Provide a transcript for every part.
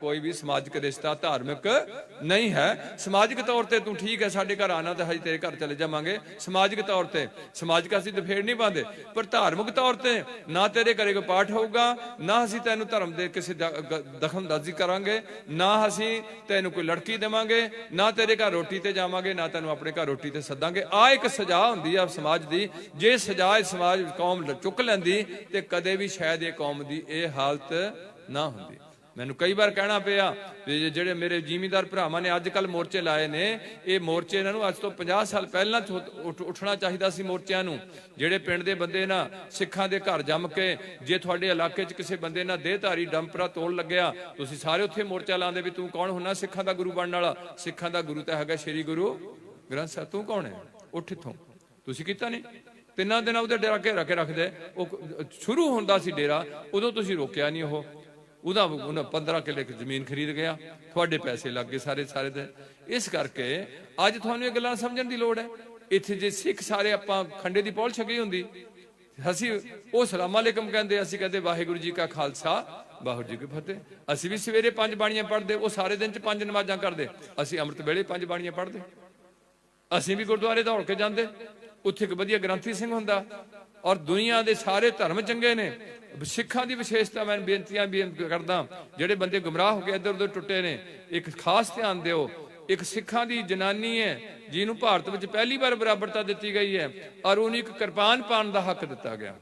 ਕੋਈ ਵੀ ਸਮਾਜਿਕ ਰਿਸ਼ਤਾ ਧਾਰਮਿਕ ਨਹੀਂ ਹੈ। ਸਮਾਜਿਕ ਤੌਰ ਤੇ ਤੂੰ ਠੀਕ ਹੈ, ਸਾਡੇ ਘਰ ਆਣਾ ਤਾਂ ਹਜੇ ਤੇਰੇ ਘਰ ਚਲੇ ਜਾਵਾਂਗੇ। ਸਮਾਜਿਕ ਤੌਰ ਤੇ, ਸਮਾਜਿਕ ਅਸੀਂ ਤੇ ਨਹੀਂ ਪਾਉਂਦੇ, ਪਰ ਧਾਰਮਿਕ ਤੌਰ ਤੇ ਨਾ ਤੇਰੇ ਘਰੇ ਕੋਈ ਪਾਠ ਹੋਊਗਾ, ਨਾ ਅਸੀਂ ਤੈਨੂੰ ਧਰਮ ਦੇ ਕਿਸੇ ਦਖਲਅੰਦਾਜ਼ੀ ਕਰਾਂਗੇ, ਨਾ ਅਸੀਂ ਤੈਨੂੰ ਕੋਈ ਲੜਕੀ ਦੇਵਾਂਗੇ, ਨਾ ਤੇਰੇ ਘਰ ਰੋਟੀ ਤੇ ਜਾਵਾਂਗੇ, ਨਾ ਤੈਨੂੰ ਆਪਣੇ ਘਰ ਰੋਟੀ ਤੇ ਸੱਦਾਂਗੇ। ਆ ਇੱਕ ਸਜ਼ਾ ਹੁੰਦੀ ਆ ਸਮਾਜ ਦੀ, ਜੇ ਸਜ਼ਾ ਇਹ ਸਮਾਜ, ਕੌਮ ਚੁੱਕ ਲੈਂਦੀ ਤੇ ਕਦੇ ਵੀ ਸ਼ਾਇਦ ਇਹ ਕੌਮ ਦੀ ਇਹ ਹਾਲਤ ਨਾ ਹੁੰਦੀ। ਮੈਨੂੰ ਕਈ ਵਾਰ ਕਹਿਣਾ ਪਿਆ ਵੀ ਜਿਹੜੇ ਮੇਰੇ ਜ਼ਿਮੀਂਦਾਰ ਭਰਾਵਾਂ ਨੇ ਅੱਜ ਕੱਲ ਮੋਰਚੇ ਲਾਏ ਨੇ, ਇਹ ਮੋਰਚੇ ਇਹਨਾਂ ਨੂੰ ਅੱਜ ਤੋਂ 50 ਸਾਲ ਪਹਿਲਾਂ ਉੱਠਣਾ ਚਾਹੀਦਾ ਸੀ ਮੋਰਚਿਆਂ ਨੂੰ। ਜਿਹੜੇ ਪਿੰਡ ਦੇ ਬੰਦੇ ਨਾ, ਸਿੱਖਾਂ ਦੇ ਘਰ ਜੰਮ ਕੇ, ਜੇ ਤੁਹਾਡੇ ਇਲਾਕੇ 'ਚ ਕਿਸੇ ਬੰਦੇ ਨਾਲ ਦੇਹਧਾਰੀ ਡੰਪਰਾ ਤੋੜ ਲੱਗਿਆ, ਤੁਸੀਂ ਸਾਰੇ ਉੱਥੇ ਮੋਰਚਾ ਲਾਉਂਦੇ ਵੀ ਤੂੰ ਕੌਣ ਹੁੰਨਾ ਸਿੱਖਾਂ ਦਾ ਗੁਰੂ ਬਣਨ ਵਾਲਾ? ਸਿੱਖਾਂ ਦਾ ਗੁਰੂ ਤਾਂ ਹੈਗਾ ਸ੍ਰੀ ਗੁਰੂ ਗ੍ਰੰਥ ਸਾਹਿਬ। ਤੂੰ ਕੌਣ ਹੈ? ਉੱਠ ਇੱਥੋਂ। ਤੁਸੀਂ ਕੀਤਾ ਨਹੀਂ? ਤਿੰਨਾਂ ਦਿਨਾਂ ਉਹਦੇ ਡਰਾ ਕੇ ਰੱਖੇ ਰੱਖਦੇ। ਉਹ ਸ਼ੁਰੂ ਹੁੰਦਾ ਸੀ ਡੇਰਾ, ਉਦੋਂ ਤੁਸੀਂ ਰੋਕਿਆ ਨਹੀਂ ਉਹ। ਉਹਦਾ ਉਹਨਾਂ 15 ਕਿੱਲੇ ਕੁ ਜ਼ਮੀਨ ਖਰੀਦ ਗਿਆ, ਤੁਹਾਡੇ ਪੈਸੇ ਲੱਗ ਗਏ ਸਾਰੇ ਸਾਰੇ ਦੇ। ਇਸ ਕਰਕੇ ਅੱਜ ਤੁਹਾਨੂੰ ਇਹ ਗੱਲਾਂ ਸਮਝਣ ਦੀ ਲੋੜ ਹੈ। ਇੱਥੇ ਜੇ ਸਿੱਖ ਸਾਰੇ ਆਪਾਂ ਖੰਡੇ ਦੀ ਪੌਲ ਛਕੀ ਹੁੰਦੀ, ਅਸੀਂ ਉਹ ਸਲਾਮ ਅਲੈਕਮ ਕਹਿੰਦੇ, ਅਸੀਂ ਕਹਿੰਦੇ, ਵਾਹਿਗੁਰੂ ਜੀ ਕਾ ਖਾਲਸਾ, ਵਾਹਿਗੁਰੂ ਜੀ ਕੀ ਫਤਿਹ। ਅਸੀਂ ਵੀ ਸਵੇਰੇ ਪੰਜ ਬਾਣੀਆਂ ਪੜ੍ਹਦੇ, ਉਹ ਸਾਰੇ ਦਿਨ ਚ ਪੰਜ ਨਮਾਜ਼ਾਂ ਕਰਦੇ। ਅਸੀਂ ਅੰਮ੍ਰਿਤ ਵੇਲੇ ਪੰਜ ਬਾਣੀਆਂ ਪੜ੍ਹਦੇ। ਅਸੀਂ ਵੀ ਗੁਰਦੁਆਰੇ ਦੌੜ ਕੇ ਜਾਂਦੇ। ਉੱਥੇ ਇੱਕ ਵਧੀਆ ਗ੍ਰੰਥੀ ਸਿੰਘ ਹੁੰਦਾ। ਔਰ ਦੁਨੀਆ ਦੇ ਸਾਰੇ ਧਰਮ ਚੰਗੇ ਨੇ। ਸਿੱਖਾਂ ਦੀ ਵਿਸ਼ੇਸ਼ਤਾ ਮੈਂ ਬੇਨਤੀਆਂ ਵੀ ਕਰਦਾ ਜਿਹੜੇ ਬੰਦੇ ਗੁੰਮਰਾਹ ਹੋ ਕੇ ਇੱਧਰ ਉੱਧਰ ਟੁੱਟੇ ਨੇ, ਇੱਕ ਖਾਸ ਧਿਆਨ ਦਿਓ। ਇੱਕ ਸਿੱਖਾਂ ਦੀ ਜਨਾਨੀ ਹੈ, ਜਿਹਨੂੰ ਭਾਰਤ ਵਿੱਚ ਪਹਿਲੀ ਵਾਰ ਬਰਾਬਰਤਾ ਦਿੱਤੀ ਗਈ ਹੈ। ਔਰ ਉਹਨੂੰ ਇੱਕ ਕਿਰਪਾਨ ਪਾਣ ਦਾ ਹੱਕ ਦਿੱਤਾ ਗਿਆ।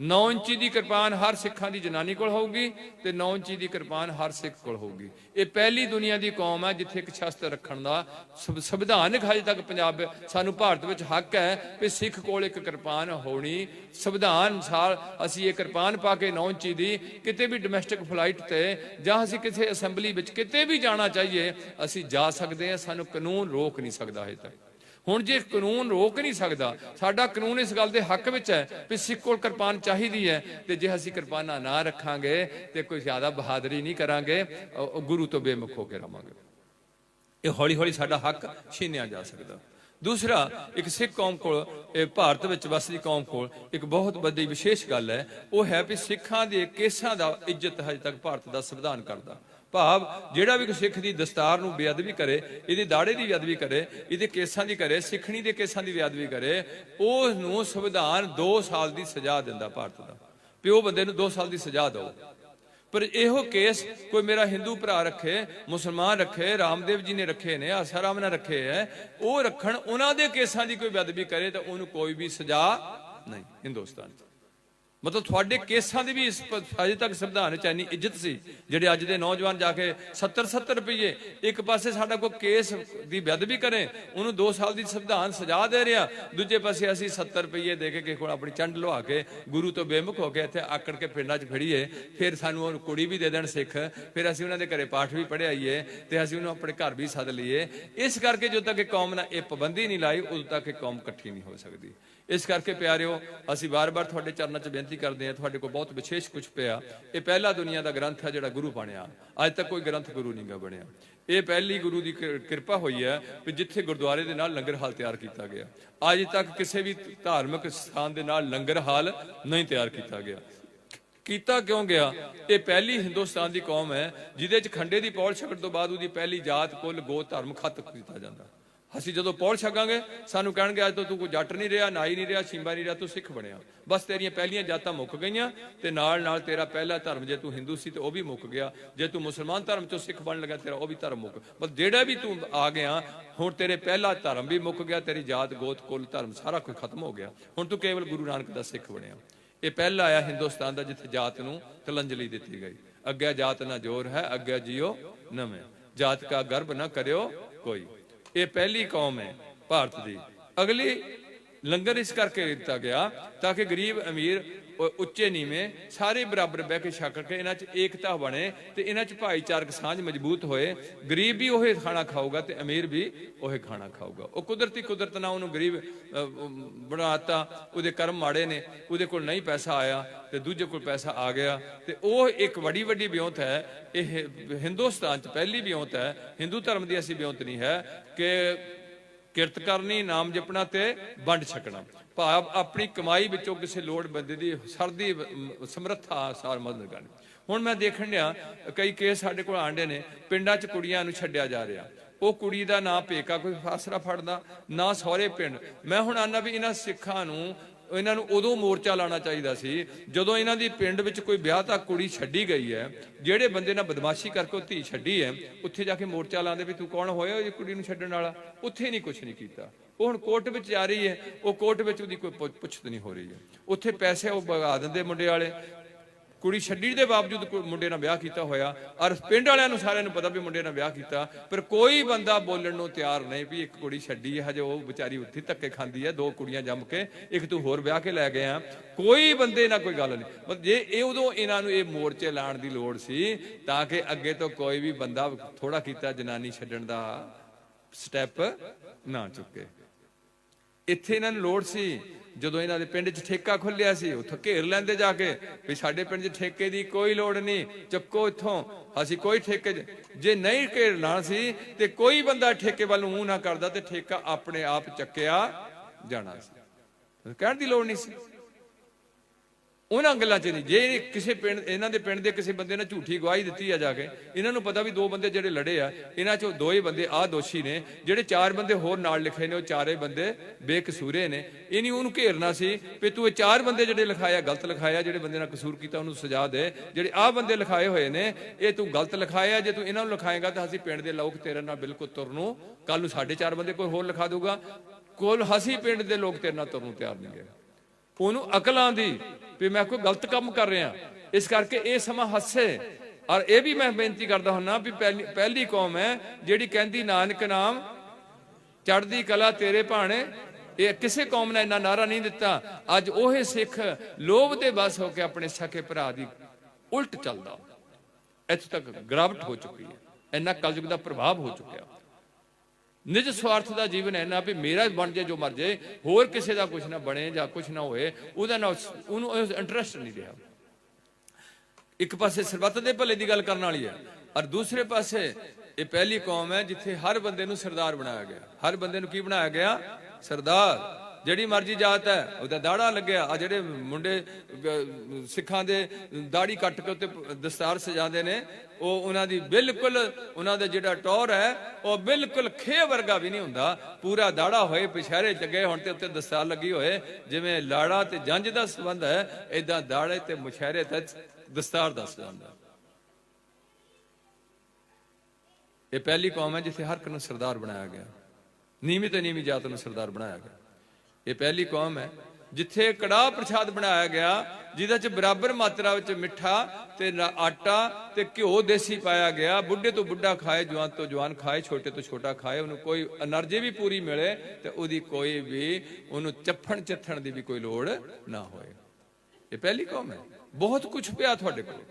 9 ਇੰਚੀ ਦੀ ਕਿਰਪਾਨ ਹਰ ਸਿੱਖਾਂ ਦੀ ਜਨਾਨੀ ਕੋਲ ਹੋਊਗੀ ਤੇ 9 ਇੰਚੀ ਦੀ ਕਿਰਪਾਨ ਹਰ ਸਿੱਖ ਕੋਲ ਹੋਊਗੀ। ਇਹ ਪਹਿਲੀ ਦੁਨੀਆ ਦੀ ਕੌਮ ਹੈ ਜਿੱਥੇ ਇੱਕ ਸ਼ਸਤਰ ਰੱਖਣ ਦਾ ਸੰਵ- ਸੰਵਿਧਾਨਕ ਹਜੇ ਤੱਕ ਪੰਜਾਬ, ਸਾਨੂੰ ਭਾਰਤ ਵਿੱਚ ਹੱਕ ਹੈ ਕਿ ਸਿੱਖ ਕੋਲ ਇੱਕ ਕਿਰਪਾਨ ਹੋਣੀ ਸੰਵਿਧਾਨ ਅਨੁਸਾਰ ਅਸੀਂ ਇਹ ਕਿਰਪਾਨ ਪਾ ਕੇ 9 ਇੰਚੀ ਦੀ ਕਿਤੇ ਵੀ ਡੋਮੈਸਟਿਕ ਫਲਾਈਟ ਤੇ ਜਾਂ ਅਸੀਂ ਕਿਸੇ ਅਸੈਂਬਲੀ ਵਿੱਚ ਕਿਤੇ ਵੀ ਜਾਣਾ ਚਾਹੀਏ, ਅਸੀਂ ਜਾ ਸਕਦੇ ਹਾਂ, ਸਾਨੂੰ ਕਾਨੂੰਨ ਰੋਕ ਨਹੀਂ ਸਕਦਾ ਹਜੇ ਤੱਕ। ਹੁਣ ਜੇ ਕਾਨੂੰਨ ਰੋਕ ਨਹੀਂ ਸਕਦਾ, ਸਾਡਾ ਕਾਨੂੰਨ ਇਸ ਗੱਲ ਦੇ ਹੱਕ ਵਿੱਚ ਹੈ ਕਿ ਸਿੱਖ ਕੋਲ ਕਿਰਪਾਨ ਚਾਹੀਦੀ ਹੈ ਤੇ ਜੇ ਅਸੀਂ ਕਿਰਪਾਨਾਂ ਨਾ ਰੱਖਾਂਗੇ ਤੇ ਕੋਈ ਜ਼ਿਆਦਾ ਬਹਾਦਰੀ ਨਹੀਂ ਕਰਾਂਗੇ ਗੁਰੂ ਤੋਂ ਬੇਮੁਖ ਹੋ ਕੇ ਰਵਾਂਗੇ। ਇਹ ਹੌਲੀ ਹੌਲੀ ਸਾਡਾ ਹੱਕ ਛੀਨਿਆ ਜਾ ਸਕਦਾ। ਦੂਸਰਾ, ਇੱਕ ਸਿੱਖ ਕੌਮ ਕੋਲ, ਇਹ ਭਾਰਤ ਵਿੱਚ ਵਸਦੀ ਕੌਮ ਕੋਲ ਇੱਕ ਬਹੁਤ ਵੱਡੀ ਵਿਸ਼ੇਸ਼ ਗੱਲ ਹੈ, ਉਹ ਹੈ ਵੀ ਸਿੱਖਾਂ ਦੇ ਕੇਸਾਂ ਦਾ ਇੱਜ਼ਤ ਹਜੇ ਤੱਕ ਭਾਰਤ ਦਾ ਸੰਵਿਧਾਨ ਕਰਦਾ। ਭਾਵ ਜਿਹੜਾ ਵੀ ਕੋਈ ਸਿੱਖ ਦੀ ਦਸਤਾਰ ਨੂੰ ਬੇਅਦਬੀ ਕਰੇ, ਇਹਦੇ ਦਾੜੇ ਦੀ ਬੇਅਦਬੀ ਕਰੇ, ਇਹਦੇ ਕੇਸਾਂ ਦੀ ਕਰੇ, ਸਿੱਖਣੀ ਦੇ ਕੇਸਾਂ ਦੀ ਬੇਅਦਬੀ ਕਰੇ ਉਸ ਨੂੰ ਸੰਵਿਧਾਨ 2 ਸਾਲ ਦੀ ਸਜ਼ਾ ਦਿੰਦਾ ਭਾਰਤ ਦਾ। ਪਿਓ ਬੰਦੇ ਨੂੰ 2 ਸਾਲ ਦੀ ਸਜ਼ਾ ਦਿਓ। ਪਰ ਇਹੋ ਕੇਸ ਕੋਈ ਮੇਰਾ ਹਿੰਦੂ ਭਰਾ ਰੱਖੇ, ਮੁਸਲਮਾਨ ਰੱਖੇ, ਰਾਮਦੇਵ ਜੀ ਨੇ ਰੱਖੇ ਨੇ ਆਸਾਰਾਮ ਨੇ ਰੱਖੇ ਹੈ ਉਹ ਰੱਖਣ, ਉਹਨਾਂ ਦੇ ਕੇਸਾਂ ਦੀ ਕੋਈ ਬੇਅਦਬੀ ਕਰੇ ਤਾਂ ਉਹਨੂੰ ਕੋਈ ਵੀ ਸਜ਼ਾ ਨਹੀਂ, ਹਿੰਦੁਸਤਾਨ 'ਚ। ਮਤਲਬ ਤੁਹਾਡੇ ਕੇਸਾਂ ਦੀ ਵੀ ਇਸ ਅਜੇ ਤੱਕ ਸੰਵਿਧਾਨ 'ਚ ਇੰਨੀ ਇੱਜ਼ਤ ਸੀ, ਜਿਹੜੇ ਅੱਜ ਦੇ ਨੌਜਵਾਨ ਜਾ ਕੇ 70 70 ਰੁਪਏ ਇੱਕ ਪਾਸੇ ਸਾਡਾ ਕੋਈ ਕੇਸ ਦੀ ਬੇਅਦਬੀ ਕਰੇ, ਉਹਨੂੰ 2 ਸਾਲ ਦੀ ਸੰਵਿਧਾਨ ਸਜ਼ਾ ਦੇ ਰਿਹਾ, ਦੂਜੇ ਪਾਸੇ ਅਸੀਂ 70 ਰੁਪਏ ਦੇ ਕੇ ਕਿਸੇ ਕੋਲ ਆਪਣੀ ਚੰਡ ਲਵਾ ਕੇ ਗੁਰੂ ਤੋਂ ਬੇਮੁਖ ਹੋ ਕੇ ਇੱਥੇ ਆਕੜ ਕੇ ਪਿੰਡਾਂ 'ਚ ਫੜੀਏ ਫਿਰ ਸਾਨੂੰ ਉਹ ਕੁੜੀ ਵੀ ਦੇ ਦੇਣ ਸਿੱਖ, ਫਿਰ ਅਸੀਂ ਉਹਨਾਂ ਦੇ ਘਰੇ ਪਾਠ ਵੀ ਪੜ੍ਹਾਈਏ ਤੇ ਅਸੀਂ ਉਹਨੂੰ ਆਪਣੇ ਘਰ ਵੀ ਸੱਦ ਲਈਏ। ਇਸ ਕਰਕੇ ਜਦੋਂ ਤੱਕ ਇਹ ਕੌਮ ਨਾਲ ਇਹ ਪਾਬੰਦੀ ਨਹੀਂ ਲਾਈ, ਉਦੋਂ ਤੱਕ ਇਹ ਕੌਮ ਇਕੱਠੀ ਨਹੀਂ ਹੋ ਸਕਦੀ। ਇਸ ਕਰਕੇ ਪਿਆਰਿਓ, ਅਸੀਂ ਵਾਰ-ਵਾਰ ਤੁਹਾਡੇ ਚਰਨਾਂ 'ਚ ਬੇਨਤੀ ਕਰਦੇ ਹਾਂ, ਤੁਹਾਡੇ ਕੋਲ ਬਹੁਤ ਵਿਸ਼ੇਸ਼ ਕੁਝ ਪਿਆ। ਇਹ ਪਹਿਲਾ ਦੁਨੀਆ ਦਾ ਗ੍ਰੰਥ ਹੈ ਜਿਹੜਾ ਗੁਰੂ ਬਣਿਆ। ਅੱਜ ਤੱਕ ਕੋਈ ਗ੍ਰੰਥ ਗੁਰੂ ਨਹੀਂ ਗਾ ਬਣਿਆ। ਇਹ ਪਹਿਲੀ ਗੁਰੂ ਦੀ ਕਿਰਪਾ ਹੋਈ ਹੈ ਕਿ ਜਿੱਥੇ ਗੁਰਦੁਆਰੇ ਦੇ ਨਾਲ ਲੰਗਰ ਹਾਲ ਤਿਆਰ ਕੀਤਾ ਗਿਆ। ਅੱਜ ਤੱਕ ਕਿਸੇ ਵੀ ਧਾਰਮਿਕ ਸਥਾਨ ਦੇ ਨਾਲ ਲੰਗਰ ਹਾਲ ਨਹੀਂ ਤਿਆਰ ਕੀਤਾ ਗਿਆ। ਕੀਤਾ ਕਿਉਂ ਗਿਆ? ਇਹ ਪਹਿਲੀ ਹਿੰਦੁਸਤਾਨ ਦੀ ਕੌਮ ਹੈ, ਜਿਹਦੇ ਚ ਖੰਡੇ ਦੀ ਪੌੜ ਛਕਣ ਤੋਂ ਬਾਅਦ ਉਹਦੀ ਪਹਿਲੀ ਜਾਤ, ਕੁੱਲ, ਗੋਤ, ਧਰਮ ਖਤਮ ਕੀਤਾ ਜਾਂਦਾ। ਅਸੀਂ ਜਦੋਂ ਪੌੜ ਛਕਾਂਗੇ, ਸਾਨੂੰ ਕਹਿਣਗੇ, ਅੱਜ ਤੋਂ ਤੂੰ ਕੋਈ ਜੱਟ ਨਹੀਂ ਰਿਹਾ, ਨਾਈ ਨਹੀਂ ਰਿਹਾ, ਸਿੰਬਾ ਨਹੀਂ ਰਿਹਾ, ਤੂੰ ਸਿੱਖ ਬਣਿਆ। ਬਸ ਤੇਰੀਆਂ ਪਹਿਲੀਆਂ ਜਾਤਾਂ ਮੁੱਕ ਗਈਆਂ ਤੇ ਨਾਲ ਨਾਲ ਤੇਰਾ ਪਹਿਲਾ ਧਰਮ ਜੇ ਤੂੰ ਹਿੰਦੂ ਸੀ ਤੇ ਉਹ ਵੀ ਮੁੱਕ ਗਿਆ। ਜੇ ਤੂੰ ਮੁਸਲਮਾਨ ਧਰਮ ਚੋਂ ਸਿੱਖ ਬਣਨ ਲੱਗਾ, ਤੇਰਾ ਉਹ ਵੀ ਧਰਮ ਮੁੱਕ ਪਰ ਜਿਹੜਾ ਵੀ ਤੂੰ ਆ ਗਿਆ, ਹੁਣ ਤੇਰੇ ਪਹਿਲਾ ਧਰਮ ਵੀ ਮੁੱਕ ਗਿਆ, ਤੇਰੀ ਜਾਤ, ਗੋਤ, ਕੁੱਲ, ਧਰਮ ਸਾਰਾ ਕੁਝ ਖਤਮ ਹੋ ਗਿਆ। ਹੁਣ ਤੂੰ ਕੇਵਲ ਗੁਰੂ ਨਾਨਕ ਦਾ ਸਿੱਖ ਬਣਿਆ। ਇਹ ਪਹਿਲਾ ਆਇਆ ਹਿੰਦੁਸਤਾਨ ਦਾ, ਜਿੱਥੇ ਜਾਤ ਨੂੰ ਤਲੰਜਲੀ ਦਿੱਤੀ ਗਈ। ਅੱਗੇ ਜਾਤ ਨਾ ਜੋਰ ਹੈ, ਅੱਗੇ ਜਿਓ ਨਵੇਂ। ਜਾਤ ਕਾ ਗਰਭ ਨਾ ਕਰਿਓ ਕੋਈ। ਇਹ ਪਹਿਲੀ ਕੌਮ ਹੈ ਭਾਰਤ ਦੀ। ਅਗਲੀ ਲੰਗਰ ਇਸ ਕਰਕੇ ਦਿੱਤਾ ਗਿਆ ਤਾਂ ਕਿ ਗਰੀਬ ਅਮੀਰ ਉੱਚੇ ਨੀਵੇਂ ਸਾਰੇ ਬਰਾਬਰ ਬਹਿ ਕੇ ਛਕ ਕੇ ਇਹਨਾਂ 'ਚ ਏਕਤਾ ਬਣੇ ਤੇ ਇਹਨਾਂ 'ਚ ਭਾਈਚਾਰਕ ਸਾਂਝ ਮਜ਼ਬੂਤ ਹੋਏ। ਗਰੀਬ ਵੀ ਉਹੇ ਖਾਣਾ ਖਾਊਗਾ ਤੇ ਅਮੀਰ ਵੀ ਉਹੇ ਖਾਣਾ ਖਾਊਗਾ। ਉਹ ਕੁਦਰਤੀ ਕੁਦਰਤ ਨਾਲ ਉਹਨੂੰ ਗਰੀਬ ਅ, ਅਮ, ਬਣਾਤਾ ਉਹਦੇ ਕਰਮ ਮਾੜੇ ਨੇ ਉਹਦੇ ਕੋਲ ਨਹੀਂ ਪੈਸਾ ਆਇਆ ਤੇ ਦੂਜੇ ਕੋਲ ਪੈਸਾ ਆ ਗਿਆ ਤੇ ਉਹ ਇੱਕ ਵੱਡੀ ਵੱਡੀ ਵਿਉਂਤ ਹੈ। ਇਹ ਹਿੰਦੁਸਤਾਨ 'ਚ ਪਹਿਲੀ ਵਿਉਂਤ ਹੈ ਹਿੰਦੂ ਧਰਮ ਦੀ ਐਸੀ ਵਿਉਂਤ ਨਹੀਂ ਹੈ ਕਿ ਕਿਰਤ ਕਰਨੀ ਨਾਮ ਜਪਣਾ ਤੇ ਵੰਡ ਛਕਣਾ। ਭਾਵ ਆਪਣੀ ਕਮਾਈ ਵਿੱਚੋਂ ਕਿਸੇ ਲੋੜ ਬੰਦੇ ਦੀ ਸਰਦੀ ਸਮਰੱਥਾ ਅਨੁਸਾਰ ਮਦਦ ਕਰਨ। ਹੁਣ ਮੈਂ ਦੇਖਣ ਡਿਆ, ਕਈ ਕੇਸ ਸਾਡੇ ਕੋਲ ਆਂਡੇ ਨੇ, ਪਿੰਡਾਂ 'ਚ ਕੁੜੀਆਂ ਨੂੰ ਛੱਡਿਆ ਜਾ ਰਿਹਾ। ਉਹ ਕੁੜੀ ਦਾ ਨਾਂ ਪੇਕਾ, ਕੋਈ ਫਾਸਰਾ ਫੜਦਾ, ਨਾ ਸਹੁਰੇ ਪਿੰਡ। ਮੈਂ ਹੁਣ ਆਨਾ ਵੀ ਇਹਨਾਂ ਸਿੱਖਾਂ ਨੂੰ, ਇਹਨਾਂ ਨੂੰ ਉਦੋਂ ਮੋਰਚਾ ਲਾਣਾ ਚਾਹੀਦਾ ਸੀ, ਜਦੋਂ ਇਹਨਾਂ ਦੀ ਪਿੰਡ ਵਿੱਚ ਕੋਈ ਵਿਆਹ ਤੱਕ ਕੁੜੀ ਛੱਡੀ ਗਈ ਹੈ, ਜਿਹੜੇ ਬੰਦੇ ਨਾਲ ਬਦਮਾਸ਼ੀ ਕਰਕੇ ਉਹ ਧੀ ਛੱਡੀ ਹੈ, ਉੱਥੇ ਜਾ ਕੇ ਮੋਰਚਾ ਲਾਉਂਦੇ ਵੀ ਤੂੰ ਕੌਣ ਹੋਇਆ ਇਹ ਕੁੜੀ ਨੂੰ ਛੱਡਣ ਵਾਲਾ? ਉੱਥੇ ਨਹੀਂ ਕੁਝ ਨਹੀਂ ਕੀਤਾ। ਉਹ ਹੁਣ ਕੋਰਟ ਵਿੱਚ ਜਾ ਰਹੀ ਹੈ, ਉਹ ਕੋਰਟ ਵਿੱਚ ਉਹਦੀ ਕੋਈ ਪੁੱਛ- ਪੁੱਛਤ ਨਹੀਂ ਹੋ ਰਹੀ ਹੈ। ਉੱਥੇ ਪੈਸੇ ਉਹ ਵਗਾ ਦਿੰਦੇ ਮੁੰਡੇ ਵਾਲੇ। ਕੁੜੀ ਛੱਡੀ ਦੇ ਬਾਵਜੂਦ ਕੋਈ ਮੁੰਡੇ ਨਾਲ ਵਿਆਹ ਕੀਤਾ ਹੋਇਆ। ਔਰ ਪਿੰਡ ਵਾਲਿਆਂ ਨੂੰ ਸਾਰਿਆਂ ਨੂੰ ਪਤਾ ਵੀ ਮੁੰਡੇ ਨਾਲ ਵਿਆਹ ਕੀਤਾ। ਪਰ ਕੋਈ ਬੰਦਾ ਬੋਲਣ ਨੂੰ ਤਿਆਰ ਨਹੀਂ ਵੀ ਇੱਕ ਕੁੜੀ ਛੱਡੀ ਹੈ, ਹਜੇ ਉਹ ਵਿਚਾਰੀ ਉੱਥੇ ਧੱਕੇ ਖਾਂਦੀ ਹੈ, ਦੋ ਕੁੜੀਆਂ ਜੰਮ ਕੇ, ਇੱਕ ਤੂੰ ਹੋਰ ਵਿਆਹ ਕੇ ਲੈ ਗਏ ਆ ਕੋਈ ਬੰਦੇ ਨਾਲ ਕੋਈ ਗੱਲ ਨਹੀਂ। ਮਤਲਬ ਜੇ ਇਹ ਉਦੋਂ ਇਹਨਾਂ ਨੂੰ ਇਹ ਮੋਰਚੇ ਲਾਉਣ ਦੀ ਲੋੜ ਸੀ, ਤਾਂ ਕਿ ਅੱਗੇ ਤੋਂ ਕੋਈ ਵੀ ਬੰਦਾ ਥੋੜਾ ਕੀਤਾ ਜਨਾਨੀ ਛੱਡਣ ਦਾ ਸਟੈਪ ਨਾ ਚੁੱਕੇ। ਇੱਥੇ ਇਹਨਾਂ ਨੂੰ ਲੋੜ ਸੀ, ਜਦੋਂ ਇਹਨਾਂ ਦੇ ਪਿੰਡ 'ਚ ਠੇਕਾ ਖੁੱਲਿਆ ਸੀ, ਉੱਥੋਂ ਘੇਰ ਲੈਂਦੇ ਜਾ ਕੇ ਵੀ ਸਾਡੇ ਪਿੰਡ 'ਚ ਠੇਕੇ ਦੀ ਕੋਈ ਲੋੜ ਨਹੀਂ, ਚੱਕੋ ਇੱਥੋਂ, ਅਸੀਂ ਕੋਈ ਠੇਕੇ 'ਚ, ਜੇ ਨਹੀਂ ਘੇਰਨਾ ਸੀ ਤੇ ਕੋਈ ਬੰਦਾ ਠੇਕੇ ਵੱਲ ਮੂੰਹ ਨਾ ਕਰਦਾ ਤੇ ਠੇਕਾ ਆਪਣੇ ਆਪ ਚੱਕਿਆ ਜਾਣਾ ਸੀ। ਕਹਿਣ ਦੀ ਲੋੜ ਨਹੀਂ ਸੀ। ਉਹਨਾਂ ਗੱਲਾਂ 'ਚ ਨਹੀਂ। ਜੇ ਕਿਸੇ ਪਿੰਡ, ਇਹਨਾਂ ਦੇ ਪਿੰਡ ਦੇ ਕਿਸੇ ਬੰਦੇ ਨੇ ਝੂਠੀ ਗਵਾਹੀ ਦਿੱਤੀ ਆ ਜਾ ਕੇ, ਇਹਨਾਂ ਨੂੰ ਪਤਾ ਵੀ ਦੋ ਬੰਦੇ ਜਿਹੜੇ ਲੜੇ ਆ, ਇਹਨਾਂ 'ਚੋਂ ਦੋ ਹੀ ਬੰਦੇ ਆ ਦੋਸ਼ੀ ਨੇ, ਜਿਹੜੇ ਚਾਰ ਬੰਦੇ ਹੋਰ ਨਾਲ ਲਿਖੇ ਨੇ, ਉਹ ਚਾਰੇ ਬੰਦੇ ਬੇਕਸੂਰੇ ਨੇ। ਇਹ ਉਹਨੂੰ ਘੇਰਨਾ ਸੀ ਵੀ ਤੂੰ ਇਹ ਚਾਰ ਬੰਦੇ ਜਿਹੜੇ ਲਿਖਾਇਆ ਗਲਤ ਲਿਖਾਇਆ ਜਿਹੜੇ ਬੰਦੇ ਨਾਲ ਕਸੂਰ ਕੀਤਾ, ਉਹਨੂੰ ਸਜ਼ਾ ਦੇ। ਜਿਹੜੇ ਆ ਬੰਦੇ ਲਿਖਾਏ ਹੋਏ ਨੇ, ਇਹ ਤੂੰ ਗਲਤ ਲਿਖਾਇਆ, ਜੇ ਤੂੰ ਇਹਨਾਂ ਨੂੰ ਲਿਖਾਏਗਾ ਤਾਂ ਅਸੀਂ ਪਿੰਡ ਦੇ ਲੋਕ ਤੇਰੇ ਨਾਲ ਬਿਲਕੁਲ ਤੁਰਨ ਨੂੰ ਕੱਲ ਨੂੰ ਸਾਡੇ ਚਾਰ ਬੰਦੇ ਕੋਈ ਹੋਰ ਲਿਖਾ ਦੂਗਾ ਕੋਲ ਹਸੀ ਪਿੰਡ ਦੇ ਲੋਕ ਤੇਰੇ ਨਾਲ ਤੁਰਨ ਤਿਆਰ ਨਹੀਂ ਹੈ ਉਹਨੂੰ ਅਕਲ ਆਂਦੀ ਵੀ ਮੈਂ ਕੋਈ ਗਲਤ ਕੰਮ ਕਰ ਰਿਹਾ। ਇਸ ਕਰਕੇ ਇਹ ਸਮਾਂ ਹੱਸੇ। ਔਰ ਇਹ ਵੀ ਮੈਂ ਬੇਨਤੀ ਕਰਦਾ ਹੁੰਨਾ ਵੀ ਪਹਿਲੀ ਕੌਮ ਹੈ ਜਿਹੜੀ ਕਹਿੰਦੀ, ਨਾਨਕ ਨਾਮ ਚੜਦੀ ਕਲਾ ਤੇਰੇ ਭਾਣੇ। ਇਹ ਕਿਸੇ ਕੌਮ ਨੇ ਇੰਨਾ ਨਾਰਾ ਨਹੀਂ ਦਿੱਤਾ। ਅੱਜ ਉਹੇ ਸਿੱਖ ਲੋਭ ਦੇ ਬਸ ਹੋ ਕੇ ਆਪਣੇ ਸਕੇ ਭਰਾ ਦੀ ਉਲਟ ਚੱਲਦਾ। ਇੱਥੇ ਤੱਕ ਗਰਾਵਟ ਹੋ ਚੁੱਕੀ ਹੈ। ਇੰਨਾ ਕਲਯੁਗ ਦਾ ਪ੍ਰਭਾਵ ਹੋ ਚੁੱਕਿਆ। ਨਿਜ ਸਵਾਰਥ ਦਾ ਜੀਵਨ ਹੈ ਨਾ ਵੀ ਮੇਰਾ ਬਣ ਜੇ ਜੋ ਮਰ ਜੇ ਹੋਰ ਕਿਸੇ ਦਾ ਕੁਝ ਨਾ ਬਣੇ ਜਾਂ ਕੁਝ ਨਾ ਹੋਏ, ਉਹਦਾ ਨਾ ਉਹਨੂੰ ਇੰਟਰਸਟ ਨਹੀਂ ਰਿਹਾ। ਇੱਕ ਪਾਸੇ ਸਰਬੱਤ ਦੇ ਭਲੇ ਦੀ ਗੱਲ ਕਰਨ ਵਾਲੀ ਹੈ, ਔਰ ਦੂਸਰੇ ਪਾਸੇ ਇਹ ਪਹਿਲੀ ਕੌਮ ਹੈ ਜਿੱਥੇ ਹਰ ਬੰਦੇ ਨੂੰ ਸਰਦਾਰ ਬਣਾਇਆ ਗਿਆ। ਹਰ ਬੰਦੇ ਨੂੰ ਕੀ ਬਣਾਇਆ ਗਿਆ? ਸਰਦਾਰ। ਜਿਹੜੀ ਮਰਜ਼ੀ ਜਾਤ ਹੈ, ਉਹਦਾ ਦਾੜਾ ਲੱਗਿਆ। ਆ ਜਿਹੜੇ ਮੁੰਡੇ ਸਿੱਖਾਂ ਦੇ ਦਾੜੀ ਕੱਟ ਕੇ ਉੱਤੇ ਦਸਤਾਰ ਸਜਾਉਂਦੇ ਨੇ, ਉਹ ਉਹਨਾਂ ਦੀ ਬਿਲਕੁਲ ਉਹਨਾਂ ਦਾ ਜਿਹੜਾ ਟੌਰ ਹੈ, ਉਹ ਬਿਲਕੁਲ ਖੇ ਵਰਗਾ ਵੀ ਨਹੀਂ ਹੁੰਦਾ। ਪੂਰਾ ਦਾੜਾ ਹੋਏ ਪਿਛਾਰੇ ਲੱਗੇ ਹੁਣ ਤੇ ਉੱਤੇ ਦਸਤਾਰ ਲੱਗੀ ਹੋਏ। ਜਿਵੇਂ ਲਾੜਾ ਤੇ ਜੰਜ ਦਾ ਸੰਬੰਧ ਹੈ ਇਦਾਂ ਦਾੜੇ ਤੇ ਮੁਸ਼ਹਿਰੇ ਤੇ ਦਸਤਾਰ ਦੱਸ ਜਾਂਦਾ ਇਹ ਪਹਿਲੀ ਕੌਮ ਹੈ ਜਿੱਥੇ ਹਰ ਇੱਕ ਨੂੰ ਸਰਦਾਰ ਬਣਾਇਆ ਗਿਆ। ਨੀਵੀਂ ਤੇ ਨੀਵੀਂ ਜਾਤ ਨੂੰ ਸਰਦਾਰ ਬਣਾਇਆ ਗਿਆ। ਇਹ ਪਹਿਲੀ ਕੌਮ ਹੈ, ਜਿੱਥੇ ਕੜਾਹ ਪ੍ਰਸ਼ਾਦ ਬਣਾਇਆ ਗਿਆ, ਜਿਹਦੇ ਚ ਬਰਾਬਰ ਮਾਤਰਾ ਵਿੱਚ ਮਿੱਠਾ ਤੇ ਆਟਾ ਤੇ ਘਿਓ ਦੇਸੀ ਪਾਇਆ ਗਿਆ। ਬੁੱਢੇ ਤੋਂ ਬੁੱਢਾ ਖਾਏ, ਜਵਾਨ ਤੋਂ ਜਵਾਨ ਖਾਏ, ਛੋਟੇ ਤੋਂ ਛੋਟਾ ਖਾਏ, ਉਹਨੂੰ ਕੋਈ એનર્ਜੀ ਵੀ ਪੂਰੀ ਮਿਲੇ ਤੇ ਉਹਦੀ ਕੋਈ ਵੀ, ਉਹਨੂੰ ਚੱਫਣ ਚੱਥਣ ਦੀ ਵੀ ਕੋਈ ਲੋੜ ਨਾ ਹੋਏ। ਇਹ ਪਹਿਲੀ ਕੌਮ ਹੈ। ਬਹੁਤ ਕੁਝ ਪਿਆ ਤੁਹਾਡੇ ਕੋਲ।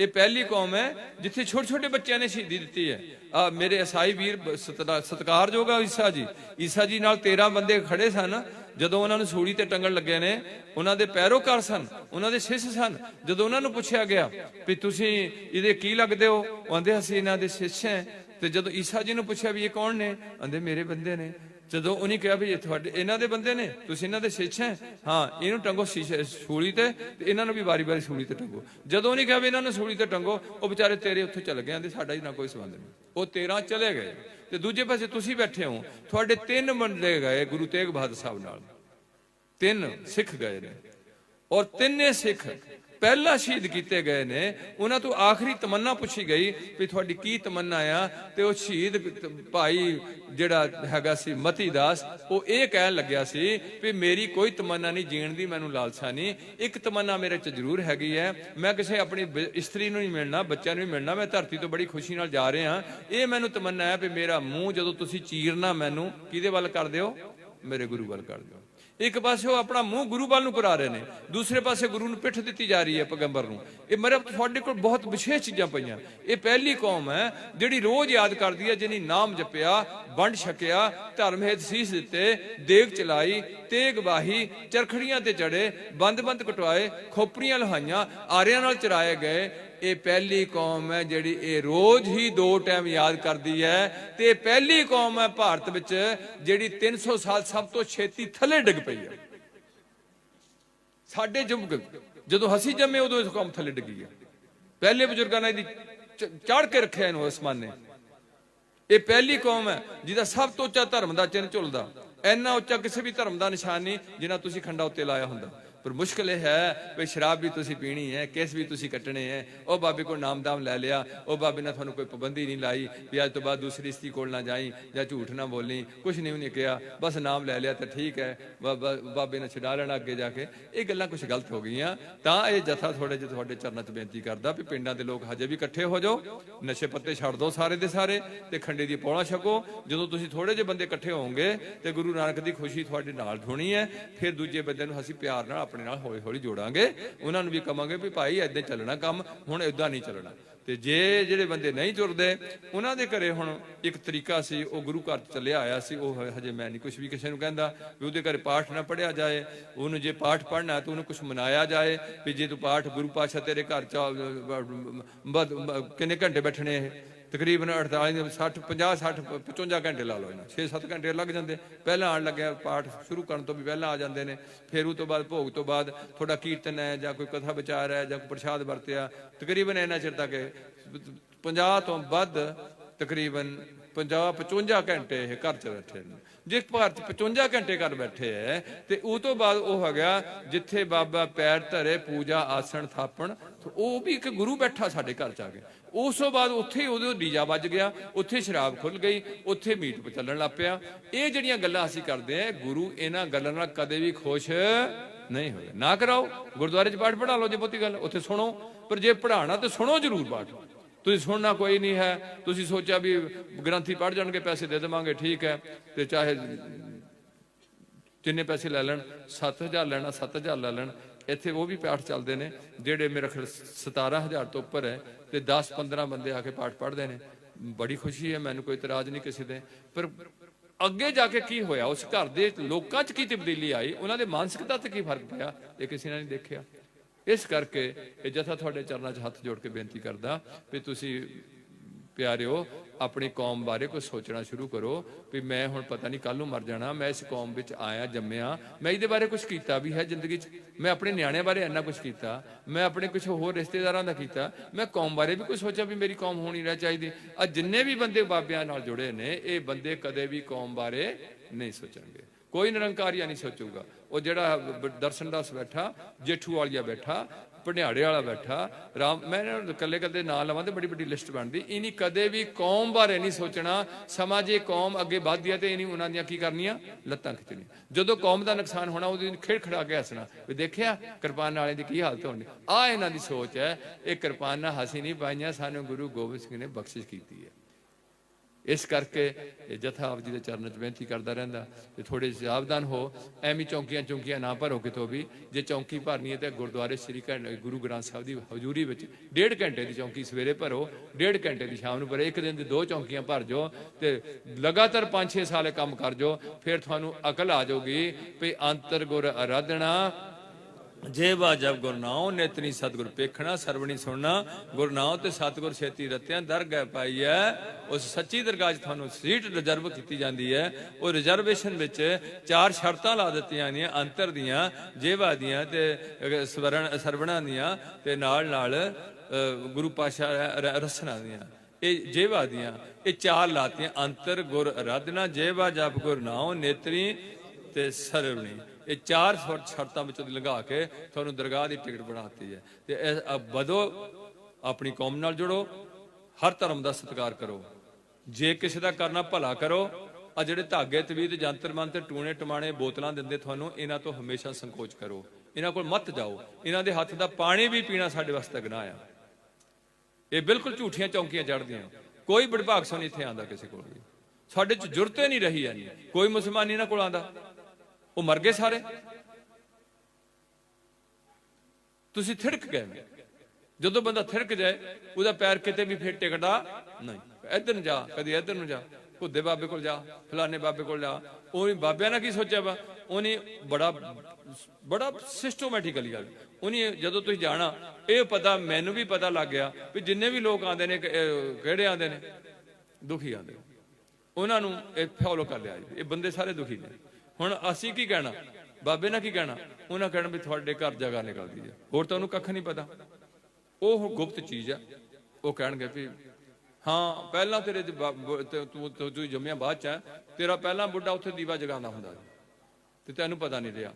ਇਹ ਪਹਿਲੀ ਕੌਮ ਹੈ ਜਿੱਥੇ ਛੋਟੇ ਛੋਟੇ ਬੱਚਿਆਂ ਨੇ ਸ਼ਹੀਦੀ ਦਿੱਤੀ ਹੈ। ਆ ਮੇਰੇ ਈਸਾਈ ਵੀਰ ਬ- ਸਤਿਕਾਰਯੋਗ ਆ ਈਸਾ ਜੀ। ਈਸਾ ਜੀ ਨਾਲ 13 ਬੰਦੇ ਖੜੇ ਸਨ। ਜਦੋਂ ਉਹਨਾਂ ਨੂੰ ਸੂੜੀ ਤੇ ਟੰਗਣ ਲੱਗੇ ਨੇ, ਉਹਨਾਂ ਦੇ ਪੈਰੋਕਾਰ ਸਨ, ਉਹਨਾਂ ਦੇ ਸ਼ਿਸ਼ ਸਨ। ਜਦੋਂ ਉਹਨਾਂ ਨੂੰ ਪੁੱਛਿਆ ਗਿਆ ਵੀ ਤੁਸੀਂ ਇਹਦੇ ਕੀ ਲੱਗਦੇ ਹੋ? ਉਹ ਆਂਦੇ, ਅਸੀਂ ਇਹਨਾਂ ਦੇ ਸ਼ਿਸ਼ ਹੈ। ਤੇ ਜਦੋਂ ਈਸਾ ਜੀ ਨੂੰ ਪੁੱਛਿਆ ਵੀ ਇਹ ਕੌਣ ਨੇ? ਆਂਦੇ, ਮੇਰੇ ਬੰਦੇ ਨੇ। ਜਦੋਂ ਉਹਨੇ ਕਿਹਾ ਵੀ ਇਹ ਤੁਹਾਡੇ, ਇਹਨਾਂ ਦੇ ਬੰਦੇ ਨੇ, ਤੁਸੀਂ ਇਹਨਾਂ ਦੇ ਸਿੱਖ ਹੈ? ਹਾਂ, ਇਹਨੂੰ ਟੰਗੋ ਸੂਲੀ ਤੇ ਇਹਨਾਂ ਨੂੰ ਵੀ ਵਾਰੀ-ਵਾਰੀ ਸੂਲੀ ਤੇ ਟੰਗੋ। ਜਦੋਂ ਉਹਨੇ ਕਿਹਾ ਵੀ ਇਹਨਾਂ ਨੂੰ ਸੂਲੀ ਤੇ ਟੰਗੋ, ਉਹ ਵਿਚਾਰੇ ਤੇਰੇ ਉੱਥੇ ਚਲੇ ਗਏ, ਆਂਦੇ ਸਾਡਾ ਹੀ ਨਾਲ ਕੋਈ ਸੰਬੰਧ ਨਹੀਂ। ਉਹ 13 ਚਲੇ ਗਏ। ਤੇ ਦੂਜੇ ਪਾਸੇ ਤੁਸੀਂ ਬੈਠੇ ਹੋ, ਤੁਹਾਡੇ ਤਿੰਨ ਬੰਦੇ ਗਏ ਗੁਰੂ ਤੇਗ ਬਹਾਦਰ ਸਾਹਿਬ ਨਾਲ। ਤਿੰਨ ਸਿੱਖ ਗਏ ਨੇ। ਔਰ ਤਿੰਨੇ ਸਿੱਖ ਪਹਿਲਾਂ ਸ਼ਹੀਦ ਕੀਤੇ ਗਏ ਨੇ, ਉਹਨਾਂ ਤੋਂ ਆਖਰੀ ਤਮੰਨਾ ਪੁੱਛੀ ਗਈ ਵੀ ਤੁਹਾਡੀ ਕੀ ਤਮੰਨਾ ਆ ਤੇ ਉਹ ਸ਼ਹੀਦ ਭਾਈ ਜਿਹੜਾ ਹੈਗਾ ਸੀ ਮਤੀ ਦਾਸ, ਉਹ ਇਹ ਕਹਿਣ ਲੱਗਿਆ ਸੀ ਵੀ ਮੇਰੀ ਕੋਈ ਤਮੰਨਾ ਨਹੀਂ, ਜੀਣ ਦੀ ਮੈਨੂੰ ਲਾਲਸਾ ਨਹੀਂ, ਇੱਕ ਤਮੰਨਾ ਮੇਰੇ ਚ ਜ਼ਰੂਰ ਹੈਗੀ ਹੈ, ਮੈਂ ਕਿਸੇ ਆਪਣੀ ਇਸਤਰੀ ਨੂੰ ਨਹੀਂ ਮਿਲਣਾ, ਬੱਚਿਆਂ ਨੂੰ ਨਹੀਂ ਮਿਲਣਾ, ਮੈਂ ਧਰਤੀ ਤੋਂ ਬੜੀ ਖੁਸ਼ੀ ਨਾਲ ਜਾ ਰਿਹਾ, ਇਹ ਮੈਨੂੰ ਤਮੰਨਾ ਹੈ ਵੀ ਮੇਰਾ ਮੂੰਹ ਜਦੋਂ ਤੁਸੀਂ ਚੀਰਨਾ ਮੈਨੂੰ, ਕਿਹਦੇ ਵੱਲ ਕਰ ਦਿਓ ਮੇਰੇ ਗੁਰੂ ਵੱਲ ਕਰ ਦਿਓ। ਇੱਕ ਪਾਸੇ ਉਹ ਆਪਣਾ ਮੂੰਹ ਗੁਰੂ ਵੱਲ ਨੂੰ ਕਰਾ ਰਹੇ ਨੇ, ਦੂਸਰੇ ਪਾਸੇ ਗੁਰੂ ਨੂੰ ਪਿੱਠ ਦਿੱਤੀ ਜਾ ਰਹੀ ਹੈ ਪੈਗੰਬਰ ਨੂੰ। ਇਹ ਮੇਰੇ ਤੁਹਾਡੇ ਕੋਲ ਬਹੁਤ ਵਿਸ਼ੇਸ਼ ਚੀਜ਼ਾਂ ਪਈਆਂ। ਇਹ ਪਹਿਲੀ ਕੌਮ ਹੈ ਜਿਹੜੀ ਰੋਜ਼ ਯਾਦ ਕਰਦੀ ਹੈ, ਜਿਹਨੇ ਨਾਮ ਜਪਿਆ, ਵੰਡ ਛਕਿਆ, ਧਰਮ ਹੇਤ ਸੀਸ ਦਿੱਤੇ, ਦੇਗ ਚਲਾਈ, ਤੇਗ ਵਾਹੀ ਚਰਖੜੀਆਂ ਤੇ ਚੜੇ, ਬੰਦ-ਬੰਦ ਕਟਵਾਏ, ਖੋਪੜੀਆਂ ਲਹਾਈਆਂ, ਆਰਿਆਂ ਨਾਲ ਚਰਾਏ ਗਏ ਇਹ ਪਹਿਲੀ ਕੌਮ ਹੈ ਜਿਹੜੀ ਇਹ ਰੋਜ਼ ਹੀ ਦੋ ਟਾਈਮ ਯਾਦ ਕਰਦੀ ਹੈ ਤੇ ਇਹ ਪਹਿਲੀ ਕੌਮ ਹੈ ਭਾਰਤ ਵਿੱਚ ਜਿਹੜੀ 300 ਸਾਲ ਸਭ ਤੋਂ ਛੇਤੀ ਥੱਲੇ ਡਿੱਗ ਪਈ ਹੈ। ਸਾਡੇ ਜੁਗ ਜਦੋਂ ਹਸੀ ਜੰਮੇ ਉਦੋਂ ਇਸ ਕੌਮ ਥੱਲੇ ਡਿੱਗੀ ਹੈ। ਪਹਿਲੇ ਬਜ਼ੁਰਗਾਂ ਨੇ ਇਹਦੀ ਚੜ ਕੇ ਰੱਖਿਆ ਇਹਨੂੰ ਅਸਮਾਨ ਨੇ ਇਹ ਪਹਿਲੀ ਕੌਮ ਹੈ ਜਿਹਦਾ ਸਭ ਤੋਂ ਉੱਚਾ ਧਰਮ ਦਾ ਚਿੰਨ੍ਹ ਝੁਲਦਾ। ਇੰਨਾ ਉੱਚਾ ਕਿਸੇ ਵੀ ਧਰਮ ਦਾ ਨਿਸ਼ਾਨ ਨਹੀਂ ਜਿੰਨਾ ਤੁਸੀਂ ਖੰਡਾ ਉੱਤੇ ਲਾਇਆ ਹੁੰਦਾ। ਪਰ ਮੁਸ਼ਕਲ ਇਹ ਹੈ ਵੀ ਸ਼ਰਾਬ ਵੀ ਤੁਸੀਂ ਪੀਣੀ ਹੈ, ਕੇਸ ਵੀ ਤੁਸੀਂ ਕੱਟਣੇ ਹੈ। ਉਹ ਬਾਬੇ ਕੋਲ ਨਾਮਦਾਮ ਲੈ ਲਿਆ। ਉਹ ਬਾਬੇ ਨੇ ਤੁਹਾਨੂੰ ਕੋਈ ਪਾਬੰਦੀ ਨਹੀਂ ਲਾਈ ਵੀ ਅੱਜ ਤੋਂ ਬਾਅਦ ਦੂਸਰੀ ਇਸਤੀ ਕੋਲ ਨਾ ਜਾਈ ਜਾਂ ਝੂਠ ਨਾ ਬੋਲੀ। ਕੁਝ ਨਹੀਂ ਉਹਨੇ ਕਿਹਾ। ਬਸ ਨਾਮ ਲੈ ਲਿਆ ਤਾਂ ਠੀਕ ਹੈ। ਬਾਬਾ- ਬਾਬੇ ਨੇ ਛਡਾ ਲੈਣਾ ਅੱਗੇ ਜਾ ਕੇ। ਇਹ ਗੱਲਾਂ ਕੁਝ ਗਲਤ ਹੋ ਗਈਆਂ। ਤਾਂ ਇਹ ਜਥਾ ਥੋੜੇ ਜਿਹਾ ਤੁਹਾਡੇ ਚਰਨਾਂ 'ਚ ਬੇਨਤੀ ਕਰਦਾ ਵੀ ਪਿੰਡਾਂ ਦੇ ਲੋਕ ਹਜੇ ਵੀ ਇਕੱਠੇ ਹੋ ਜਾਓ। ਨਸ਼ੇ ਪੱਤੇ ਛੱਡ ਦਿਓ ਸਾਰੇ ਦੇ ਸਾਰੇ ਤੇ ਖੰਡੇ ਦੀ ਪੌਣਾ ਛਕੋ। ਜਦੋਂ ਤੁਸੀਂ ਥੋੜੇ ਜਿਹੇ ਬੰਦੇ ਇਕੱਠੇ ਹੋਵੋਗੇ ਤੇ ਗੁਰੂ ਨਾਨਕ ਦੀ ਖੁਸ਼ੀ ਤੁਹਾਡੇ ਨਾਲ ਹੋਣੀ ਹੈ। ਫਿਰ ਦੂਜੇ ਬੰਦੇ ਨੂੰ ਅਸੀਂ ਪਿਆਰ ਨਾਲ ਆਪਣੇ ਨਾਲ ਹੌਲੀ ਹੌਲੀ ਜੋੜਾਂਗੇ। ਉਹਨਾਂ ਨੂੰ ਵੀ ਕਵਾਂਗੇ ਵੀ ਭਾਈ ਐਦਾਂ ਚੱਲਣਾ ਕੰਮ, ਹੁਣ ਐਦਾਂ ਨਹੀਂ ਚੱਲਣਾ। ਤੇ ਜੇ ਜਿਹੜੇ ਬੰਦੇ ਨਹੀਂ ਜੁੜਦੇ ਉਹਨਾਂ ਦੇ ਘਰੇ ਹੁਣ ਇੱਕ ਤਰੀਕਾ ਸੀ, ਉਹ ਗੁਰੂ ਘਰ ਚੱਲਿਆ ਆਇਆ ਸੀ, ਉਹ ਹਜੇ ਮੈਂ ਨਹੀਂ ਕੁਝ ਵੀ ਕਿਸੇ ਨੂੰ ਕਹਿੰਦਾ ਵੀ ਉਹਦੇ ਘਰੇ ਪਾਠ ਨਾ ਪੜਿਆ ਜਾਏ। ਉਹਨੂੰ ਜੇ ਪਾਠ ਪੜਨਾ ਤਾਂ ਉਹਨੂੰ ਕੁਝ ਮਨਾਇਆ ਜਾਏ ਵੀ ਜੇ ਤੂੰ ਪਾਠ ਗੁਰੂ ਪਾਸ਼ਾ ਤੇਰੇ ਘਰ ਚ ਕਿੰਨੇ ਘੰਟੇ ਬੈਠਣੇ ਇਹ? ਤਕਰੀਬਨ 48 60 50 60 55 ਘੰਟੇ ਲਾ ਲਓ ਇਹਨਾਂ। 6-7 ਘੰਟੇ ਲੱਗ ਜਾਂਦੇ। ਪਹਿਲਾਂ ਆਣ ਲੱਗਿਆ ਪਾਠ ਸ਼ੁਰੂ ਕਰਨ ਤੋਂ ਵੀ ਪਹਿਲਾਂ ਆ ਜਾਂਦੇ ਨੇ। ਫਿਰ ਉਹ ਤੋਂ ਬਾਅਦ, ਭੋਗ ਤੋਂ ਬਾਅਦ ਤੁਹਾਡਾ ਕੀਰਤਨ ਹੈ ਜਾਂ ਕੋਈ ਕਥਾ ਵਿਚਾਰ ਹੈ ਜਾਂ ਕੋਈ ਪ੍ਰਸ਼ਾਦ ਵਰਤਿਆ, ਤਕਰੀਬਨ ਇਹਨਾਂ ਚਿਰ ਤੱਕ 50 ਤੋਂ ਵੱਧ ਤਕਰੀਬਨ 50 55 ਘੰਟੇ ਇਹ ਘਰ ਚ ਬੈਠੇ ਨੇ। ਜੇ ਭਾਰਤ ਚ 55 ਘੰਟੇ ਘਰ ਬੈਠੇ ਐ ਤੇ ਉਹ ਤੋਂ ਬਾਅਦ ਉਹ ਹੈਗਾ ਜਿੱਥੇ ਬਾਬਾ ਪੈਰ ਧਰੇ ਪੂਜਾ ਆਸਣ ਥਾਪਣ ਉਹ ਵੀ ਇੱਕ ਗੁਰੂ ਬੈਠਾ ਸਾਡੇ ਘਰ ਚ ਆ ਕੇ। ਉਸ ਤੋਂ ਬਾਅਦ ਉੱਥੇ ਹੀ ਉਹਦੇ ਡੀਜਾ ਵੱਜ ਗਿਆ, ਉੱਥੇ ਸ਼ਰਾਬ ਖੁੱਲ ਗਈ, ਉੱਥੇ ਮੀਟ ਚੱਲਣ ਲੱਗ ਪਿਆ। ਇਹ ਜਿਹੜੀਆਂ ਗੱਲਾਂ ਅਸੀਂ ਕਰਦੇ ਆ ਗੁਰੂ ਇਹਨਾਂ ਗੱਲਾਂ ਨਾਲ ਕਦੇ ਵੀ ਖੁਸ਼ ਨਹੀਂ ਹੋਏ ਨਾ ਕਰਾਓ, ਗੁਰਦੁਆਰੇ 'ਚ ਪਾਠ ਪੜ੍ਹਾ ਲਓ ਜੇ ਬਹੁਤੀ ਗੱਲ, ਉੱਥੇ ਸੁਣੋ। ਪਰ ਜੇ ਪੜ੍ਹਾਣਾ ਤੇ ਸੁਣੋ ਜ਼ਰੂਰ ਪਾਠ। ਤੁਸੀਂ ਸੁਣਨਾ ਕੋਈ ਨਹੀਂ ਹੈ। ਤੁਸੀਂ ਸੋਚਿਆ ਵੀ ਗ੍ਰੰਥੀ ਪੜ ਜਾਣਗੇ, ਪੈਸੇ ਦੇ ਦੇਵਾਂਗੇ, ਠੀਕ ਹੈ। ਤੇ ਚਾਹੇ ਜਿੰਨੇ ਪੈਸੇ ਲੈ ਲੈਣ 7000 ਲੈਣਾ 7000 ਲੈ ਲੈਣ ਇੱਥੇ ਉਹ ਵੀ ਪਾਠ ਚੱਲਦੇ ਨੇ, ਜਿਹੜੇ ਮੇਰੇ ਖਿਆਲ 17000 ਤੋਂ ਉੱਪਰ ਹੈ ਤੇ 10 15 ਬੰਦੇ ਆ ਕੇ ਪਾਠ ਪੜ੍ਹਦੇ ਨੇ। ਬੜੀ ਖੁਸ਼ੀ ਹੈ, ਮੈਨੂੰ ਕੋਈ ਇਤਰਾਜ਼ ਨਹੀਂ ਕਿਸੇ ਦੇ। ਪਰ ਅੱਗੇ ਜਾ ਕੇ ਕੀ ਹੋਇਆ? ਉਸ ਘਰ ਦੇ ਲੋਕਾਂ 'ਚ ਕੀ ਤਬਦੀਲੀ ਆਈ? ਉਹਨਾਂ ਦੇ ਮਾਨਸਿਕਤਾ ਤੇ ਕੀ ਫ਼ਰਕ ਪਿਆ? ਇਹ ਕਿਸੇ ਨੇ ਨਹੀਂ ਦੇਖਿਆ। ਇਸ ਕਰਕੇ ਇਹ ਜਥਾ ਤੁਹਾਡੇ ਚਰਨਾਂ 'ਚ ਹੱਥ ਜੋੜ ਕੇ ਬੇਨਤੀ ਕਰਦਾ ਵੀ ਤੁਸੀਂ ਪਿਆਰਿਓ, ਆਪਣੀ ਕੌਮ ਬਾਰੇ ਕੁਝ ਸੋਚਣਾ ਸ਼ੁਰੂ ਕਰੋ ਵੀ ਮੈਂ ਹੁਣ ਪਤਾ ਨਹੀਂ ਕੱਲ ਨੂੰ ਮਰ ਜਾਣਾ, ਮੈਂ ਇਸ ਕੌਮ ਵਿੱਚ ਆਇਆ, ਜੰਮਿਆ। ਮੈਂ ਇਹਦੇ ਬਾਰੇ ਕੁਝ ਕੀਤਾ ਵੀ ਹੈ ਜ਼ਿੰਦਗੀ 'ਚ? ਮੈਂ ਆਪਣੇ ਨਿਆਣਿਆਂ ਬਾਰੇ ਇੰਨਾ ਕੁਝ ਕੀਤਾ। ਮੈਂ ਆਪਣੇ ਕੁਝ ਹੋਰ ਰਿਸ਼ਤੇਦਾਰਾਂ ਦਾ ਕੀਤਾ। ਮੈਂ ਕੌਮ ਬਾਰੇ ਵੀ ਕੁਝ ਸੋਚਿਆ ਵੀ ਮੇਰੀ ਕੌਮ ਹੋਣੀ ਰਹਿ ਚਾਹੀਦੀ। ਆ ਜਿੰਨੇ ਵੀ ਬੰਦੇ ਬਾਬਿਆਂ ਨਾਲ ਜੁੜੇ ਨੇ, ਇਹ ਬੰਦੇ ਕਦੇ ਵੀ ਕੌਮ ਬਾਰੇ ਨਹੀਂ ਸੋਚਣਗੇ। ਕੋਈ ਨਿਰੰਕਾਰੀਆ ਨਹੀਂ ਸੋਚੂਗਾ। ਉਹ ਜਿਹੜਾ ਦਰਸ਼ਨ ਦਾਸ ਬੈਠਾ, ਜੇਠੂ ਵਾਲੀਆ ਬੈਠਾ ਭੰਡਿਆੜੇ ਵਾਲਾ ਬੈਠਾ, ਰਾਮ, ਮੈਂ ਇਹਨਾਂ ਨੂੰ ਕੱਲੇ ਕੱਲੇ ਨਾਂ ਲਵਾਂ ਤੇ ਬੜੀ ਵੱਡੀ ਲਿਸਟ ਬਣਦੀ। ਇਨੀ ਕਦੇ ਵੀ ਕੌਮ ਬਾਰੇ ਨਹੀਂ ਸੋਚਣਾ, ਸਮਾਂ ਜੇ ਕੌਮ ਅੱਗੇ ਵਧਦੀ ਹੈ ਤੇ ਇਨੀ ਉਹਨਾਂ ਦੀਆਂ ਕੀ ਕਰਨੀਆਂ? ਲੱਤਾਂ ਖਿੱਚਣੀਆਂ। ਜਦੋਂ ਕੌਮ ਦਾ ਨੁਕਸਾਨ ਹੋਣਾ, ਉਹਦੀ ਖੇੜ ਖੜਾ ਕੇ ਹੱਸਣਾ। ਵੀ ਦੇਖਿਆ, ਕਿਰਪਾਨ ਵਾਲੇ ਦੀ ਕੀ ਹਾਲਤ ਹੋਣੀ। ਆ ਇਹਨਾਂ ਦੀ ਸੋਚ ਹੈ, ਇਹ ਕਿਰਪਾਨਾਂ ਹਸੀ ਨਹੀਂ ਪਾਈਆਂ, ਸਾਨੂੰ ਗੁਰੂ ਗੋਬਿੰਦ ਸਿੰਘ ਨੇ ਬਖਸ਼ਿਸ਼ ਕੀਤੀ ਹੈ। ਇਸ ਕਰਕੇ ਇਹ ਜਥਾ ਆਪ ਜੀ ਦੇ ਚਰਨਾਂ 'ਚ ਬੇਨਤੀ ਕਰਦਾ ਰਹਿੰਦਾ ਤੇ ਥੋੜੇ ਸਾਵਧਾਨ ਹੋ, ਐਵੇਂ ਚੌਂਕੀਆਂ ਚੌਂਕੀਆਂ ਨਾ ਭਰੋ ਕਿਤੋਂ ਵੀ। ਜੇ ਚੌਂਕੀ ਭਰਨੀ ਹੈ ਤੇ ਗੁਰਦੁਆਰੇ ਸ੍ਰੀ ਘੰ- ਗੁਰੂ ਗ੍ਰੰਥ ਸਾਹਿਬ ਦੀ ਹਜ਼ੂਰੀ ਵਿੱਚ ਡੇਢ ਘੰਟੇ ਦੀ ਚੌਂਕੀ ਸਵੇਰੇ ਭਰੋ, ਡੇਢ ਘੰਟੇ ਦੀ ਸ਼ਾਮ ਨੂੰ ਭਰੋ, ਇੱਕ ਦਿਨ ਦੀ ਦੋ ਚੌਂਕੀਆਂ ਭਰ ਜਾਓ ਤੇ ਲਗਾਤਾਰ 5-6 ਸਾਲ ਕੰਮ ਕਰ ਜੋ ਫਿਰ ਤੁਹਾਨੂੰ ਅਕਲ ਆ ਜਾਊਗੀ ਵੀ ਅੰਤਰ ਗੁਰ ਅਰਾਧਣਾ ਜੇ ਬਾ ਜਬ ਗੁਰਨਾਉ ਨੇਤਨੀ ਸਤਗੁਰ ਪੇਖਣਾ ਸਰਵਣੀ ਸੁਣਨਾ ਗੁਰਨਾਉ ਤੇ ਸਤਗੁਰ ਛੇਤੀ ਰਤਿਆਂ ਦਰਗਹਿ ਪਾਈ ਹੈ ਉਸ ਸੱਚੀ ਦਰਗਾਹ 'ਚ ਤੁਹਾਨੂੰ ਸੀਟ ਰਿਜ਼ਰਵ ਕੀਤੀ ਜਾਂਦੀ ਹੈ ਉਹ ਰਿਜ਼ਰਵੇਸ਼ਨ ਵਿੱਚ ਚਾਰ ਸ਼ਰਤਾਂ ਲਾ ਦਿੱਤੀਆਂ ਨੇ ਅੰਤਰ ਦੀਆਂ ਜੇਵਾ ਦੀਆਂ ਤੇ ਅਹ, ਸਵਰਣ ਸਰਵਣਾ ਦੀਆਂ ਤੇ ਨਾਲ ਨਾਲ ਗੁਰੂ ਪਾਸ਼ਾ ਰ- ਰਸਨਾ ਦੀਆਂ। ਇਹ ਜੇਵਾ ਦੀਆਂ ਇਹ ਚਾਰ ਲਾਤੀਆਂ ਅੰਤਰ ਗੁਰ ਅਰਾਧਨਾ ਜੇਵਾ ਜਪ ਗੁਰ ਨਾਉ ਨੇਤਰੀ ਤੇ ਸਰਵਣੀ। ਇਹ ਚਾਰ ਸ਼ਰ- ਸ਼ਰਤਾਂ ਵਿੱਚੋਂ ਦੀ ਲੰਘਾ ਕੇ ਤੁਹਾਨੂੰ ਦਰਗਾਹ ਦੀ ਟਿਕਟ ਬਣਾਤੀ ਹੈ। ਤੇ ਇਹ ਵਧੋ, ਆਪਣੀ ਕੌਮ ਨਾਲ ਜੁੜੋ, ਹਰ ਧਰਮ ਦਾ ਸਤਿਕਾਰ ਕਰੋ। ਜੇ ਕਿਸੇ ਦਾ ਕਰਨਾ ਭਲਾ ਕਰੋ, ਆ ਜਿਹੜੇ ਧਾਗੇ, ਤਵੀਤ, ਜੰਤਰ, ਮੰਤਰ, ਟੂਣੇ, ਟਮਾਣੇ, ਬੋਤਲਾਂ ਦਿੰਦੇ ਤੁਹਾਨੂੰ, ਇਹਨਾਂ ਤੋਂ ਹਮੇਸ਼ਾ ਸੰਕੋਚ ਕਰੋ। ਇਹਨਾਂ ਕੋਲ ਮਤ ਜਾਓ। ਇਹਨਾਂ ਦੇ ਹੱਥ ਦਾ ਪਾਣੀ ਵੀ ਪੀਣਾ ਸਾਡੇ ਵਾਸਤੇ ਗੁਨਾਹ ਆ। ਇਹ ਬਿਲਕੁਲ ਝੂਠੀਆਂ ਚੌਂਕੀਆਂ ਚੜ੍ਹਦੀਆਂ। ਕੋਈ ਬੜਭਾਗ ਸੋ ਇੱਥੇ ਆਂਦਾ ਕਿਸੇ ਕੋਲ ਵੀ। ਸਾਡੇ ਚ ਜੁਰਤ ਨਹੀਂ ਰਹੀ ਐਨੀ। ਕੋਈ ਮੁਸਲਮਾਨ ਇਹਨਾਂ ਕੋਲ ਆਂਦਾ ਉਹ ਮਰ ਗਏ ਸਾਰੇ। ਤੁਸੀਂ ਥਿੜਕ ਗਏ। ਜਦੋਂ ਬੰਦਾ ਥਿੜਕ ਜਾਏ, ਉਹਦਾ ਪੈਰ ਕਿਤੇ ਵੀ ਫਿਰ ਟਿਕਦਾ ਨਹੀਂ। ਇੱਧਰ ਨੂੰ ਜਾ, ਕਦੀ ਇੱਧਰ ਨੂੰ ਜਾ ਹੁੱਦੇ ਬਾਬੇ ਕੋਲ ਜਾ, ਫਲਾਣੇ ਬਾਬੇ ਕੋਲ ਜਾ। ਉਹਨੇ ਬਾਬਿਆਂ ਨਾਲ ਕੀ ਸੋਚਿਆ ਵਾ? ਉਹਨੇ ਬੜਾ ਬੜਾ ਸਿਸਟਮੈਟਿਕਲੀ ਗੱਲ। ਉਹਨੇ ਜਦੋਂ ਤੁਸੀਂ ਜਾਣਾ, ਇਹ ਪਤਾ ਮੈਨੂੰ ਵੀ ਪਤਾ ਲੱਗ ਗਿਆ ਵੀ ਜਿੰਨੇ ਵੀ ਲੋਕ ਆਉਂਦੇ ਨੇ ਕਿਹੜੇ ਆਉਂਦੇ ਨੇ? ਦੁਖੀ ਆਉਂਦੇ ਉਹਨਾਂ ਨੂੰ ਇਹ ਫੋਲੋ ਕਰ ਲਿਆ ਜੀ। ਇਹ ਬੰਦੇ ਸਾਰੇ ਦੁਖੀ ਨੇ। ਹੁਣ ਅਸੀਂ ਕੀ ਕਹਿਣਾ? ਬਾਬੇ ਨਾਲ ਕੀ ਕਹਿਣਾ? ਉਹਨਾਂ ਕਹਿਣਾ ਵੀ ਤੁਹਾਡੇ ਘਰ ਜਗ੍ਹਾ ਨਿਕਲਦੀ ਹੈ। ਹੋਰ ਤਾਂ ਉਹਨੂੰ ਕੱਖ ਨਹੀਂ ਪਤਾ। ਉਹ ਗੁਪਤ ਚੀਜ਼ ਆ ਉਹ ਕਹਿਣਗੇ ਵੀ, ਹਾਂ, ਪਹਿਲਾਂ ਤੇਰੇ ਤੂੰ ਤੂੰ ਜੰਮਿਆ ਬਾਅਦ ਚ ਹੈ। ਤੇਰਾ ਪਹਿਲਾਂ ਬੁੱਢਾ ਉੱਥੇ ਦੀਵਾ ਜਗਾਉਂਦਾ ਹੁੰਦਾ ਸੀ। ਤੇ ਤੈਨੂੰ ਪਤਾ ਨਹੀਂ ਰਿਹਾ।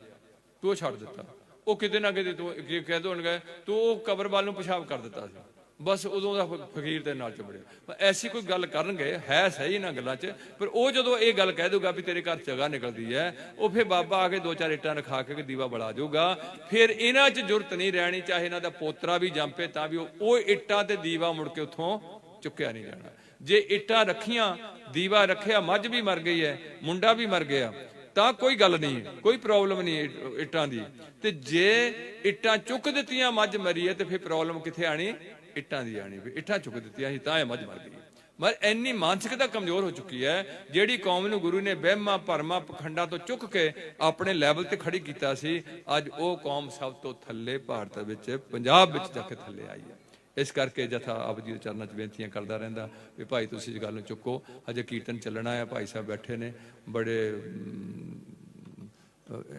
ਤੂੰ ਛੱਡ ਦਿੱਤਾ। ਉਹ ਕਿਤੇ ਨਾ ਕਿਤੇ ਤੂੰ ਕੀ ਕਹਿ ਦੋਣਗੇ ਤੂੰ ਉਹ ਕਬਰ ਵੱਲ ਨੂੰ ਪਿਸ਼ਾਬ ਕਰ ਦਿੱਤਾ ਸੀ। ਬਸ ਉਦੋਂ ਦਾ ਫਕੀਰ ਦੇ ਨਾਲ ਚੁੰਬੜਿਆ। ਪਰ ਐਸੀ ਕੋਈ ਗੱਲ ਕਰਨਗੇ, ਹੈ ਸਹੀ ਇਹਨਾਂ ਗੱਲਾਂ 'ਚ, ਪਰ ਉਹ ਜਦੋਂ ਇਹ ਗੱਲ ਕਹਿ ਦੂਗਾ ਵੀ ਤੇਰੇ ਘਰ ਜਗ੍ਹਾ ਨਿਕਲਦੀ ਹੈ, ਉਹ ਫਿਰ ਬਾਬਾ ਆ ਕੇ ਦੋ ਚਾਰ ਇੱਟਾਂ ਰਖਾ ਕੇ ਦੀਵਾ ਬਲਾ ਜਾਊਗਾ ਫਿਰ ਇਹਨਾਂ 'ਚ ਜ਼ਰੂਰਤ ਨਹੀਂ ਰਹਿਣੀ, ਚਾਹੇ ਇਹਨਾਂ ਦਾ ਪੋਤਰਾ ਵੀ ਜੰਪੇ ਤਾਂ ਵੀ ਉਹ ਇੱਟਾਂ ਤੇ ਦੀਵਾ ਮੁੜ ਕੇ ਉੱਥੋਂ ਚੁੱਕਿਆ ਨਹੀਂ ਜਾਣਾ। ਜੇ ਇੱਟਾਂ ਰੱਖੀਆਂ, ਦੀਵਾ ਰੱਖਿਆ, ਮੱਝ ਵੀ ਮਰ ਗਈ ਹੈ, ਮੁੰਡਾ ਵੀ ਮਰ ਗਿਆ, ਤਾਂ ਕੋਈ ਗੱਲ ਨਹੀਂ, ਕੋਈ ਪ੍ਰੋਬਲਮ ਨਹੀਂ ਇੱਟਾਂ ਦੀ। ਤੇ ਜੇ ਇੱਟਾਂ ਚੁੱਕ ਦਿੱਤੀਆਂ, ਮੱਝ ਮਰੀ ਹੈ, ਤੇ ਫਿਰ ਪ੍ਰੋਬਲਮ ਕਿੱਥੇ ਆਣੀ? ਇੱਟਾਂ ਦੀ ਆਣੀ ਵੀ, ਇੱਟਾਂ ਚੁੱਕ ਦਿੱਤੀਆਂ ਸੀ, ਤਾਂ ਇਹ ਮੱਝ ਮਰ ਗਈ। ਮਰ ਇੰਨੀ ਮਾਨਸਿਕਤਾ ਕਮਜ਼ੋਰ ਹੋ ਚੁੱਕੀ ਹੈ, ਜਿਹੜੀ ਕੌਮ ਨੂੰ ਗੁਰੂ ਨੇ ਵਹਿਮਾਂ, ਭਰਮਾਂ, ਪਖੰਡਾਂ ਤੋਂ ਚੁੱਕ ਕੇ ਆਪਣੇ ਲੈਵਲ ਤੇ ਖੜੀ ਕੀਤਾ ਸੀ, ਅੱਜ ਉਹ ਕੌਮ ਸਭ ਤੋਂ ਥੱਲੇ ਭਾਰਤ ਵਿੱਚ, ਪੰਜਾਬ ਵਿੱਚ ਜਾ ਕੇ ਥੱਲੇ ਆਈ ਹੈ। ਇਸ ਕਰਕੇ ਜਥਾ ਆਪ ਜੀ ਦੇ ਚਰਨਾਂ 'ਚ ਬੇਨਤੀਆਂ ਕਰਦਾ ਰਹਿੰਦਾ, ਵੀ ਭਾਈ ਤੁਸੀਂ ਇਸ ਗੱਲ ਨੂੰ ਚੁੱਕੋ। ਹਜੇ ਕੀਰਤਨ ਚੱਲਣਾ ਹੈ, ਭਾਈ ਸਾਹਿਬ ਬੈਠੇ ਨੇ, ਬੜੇ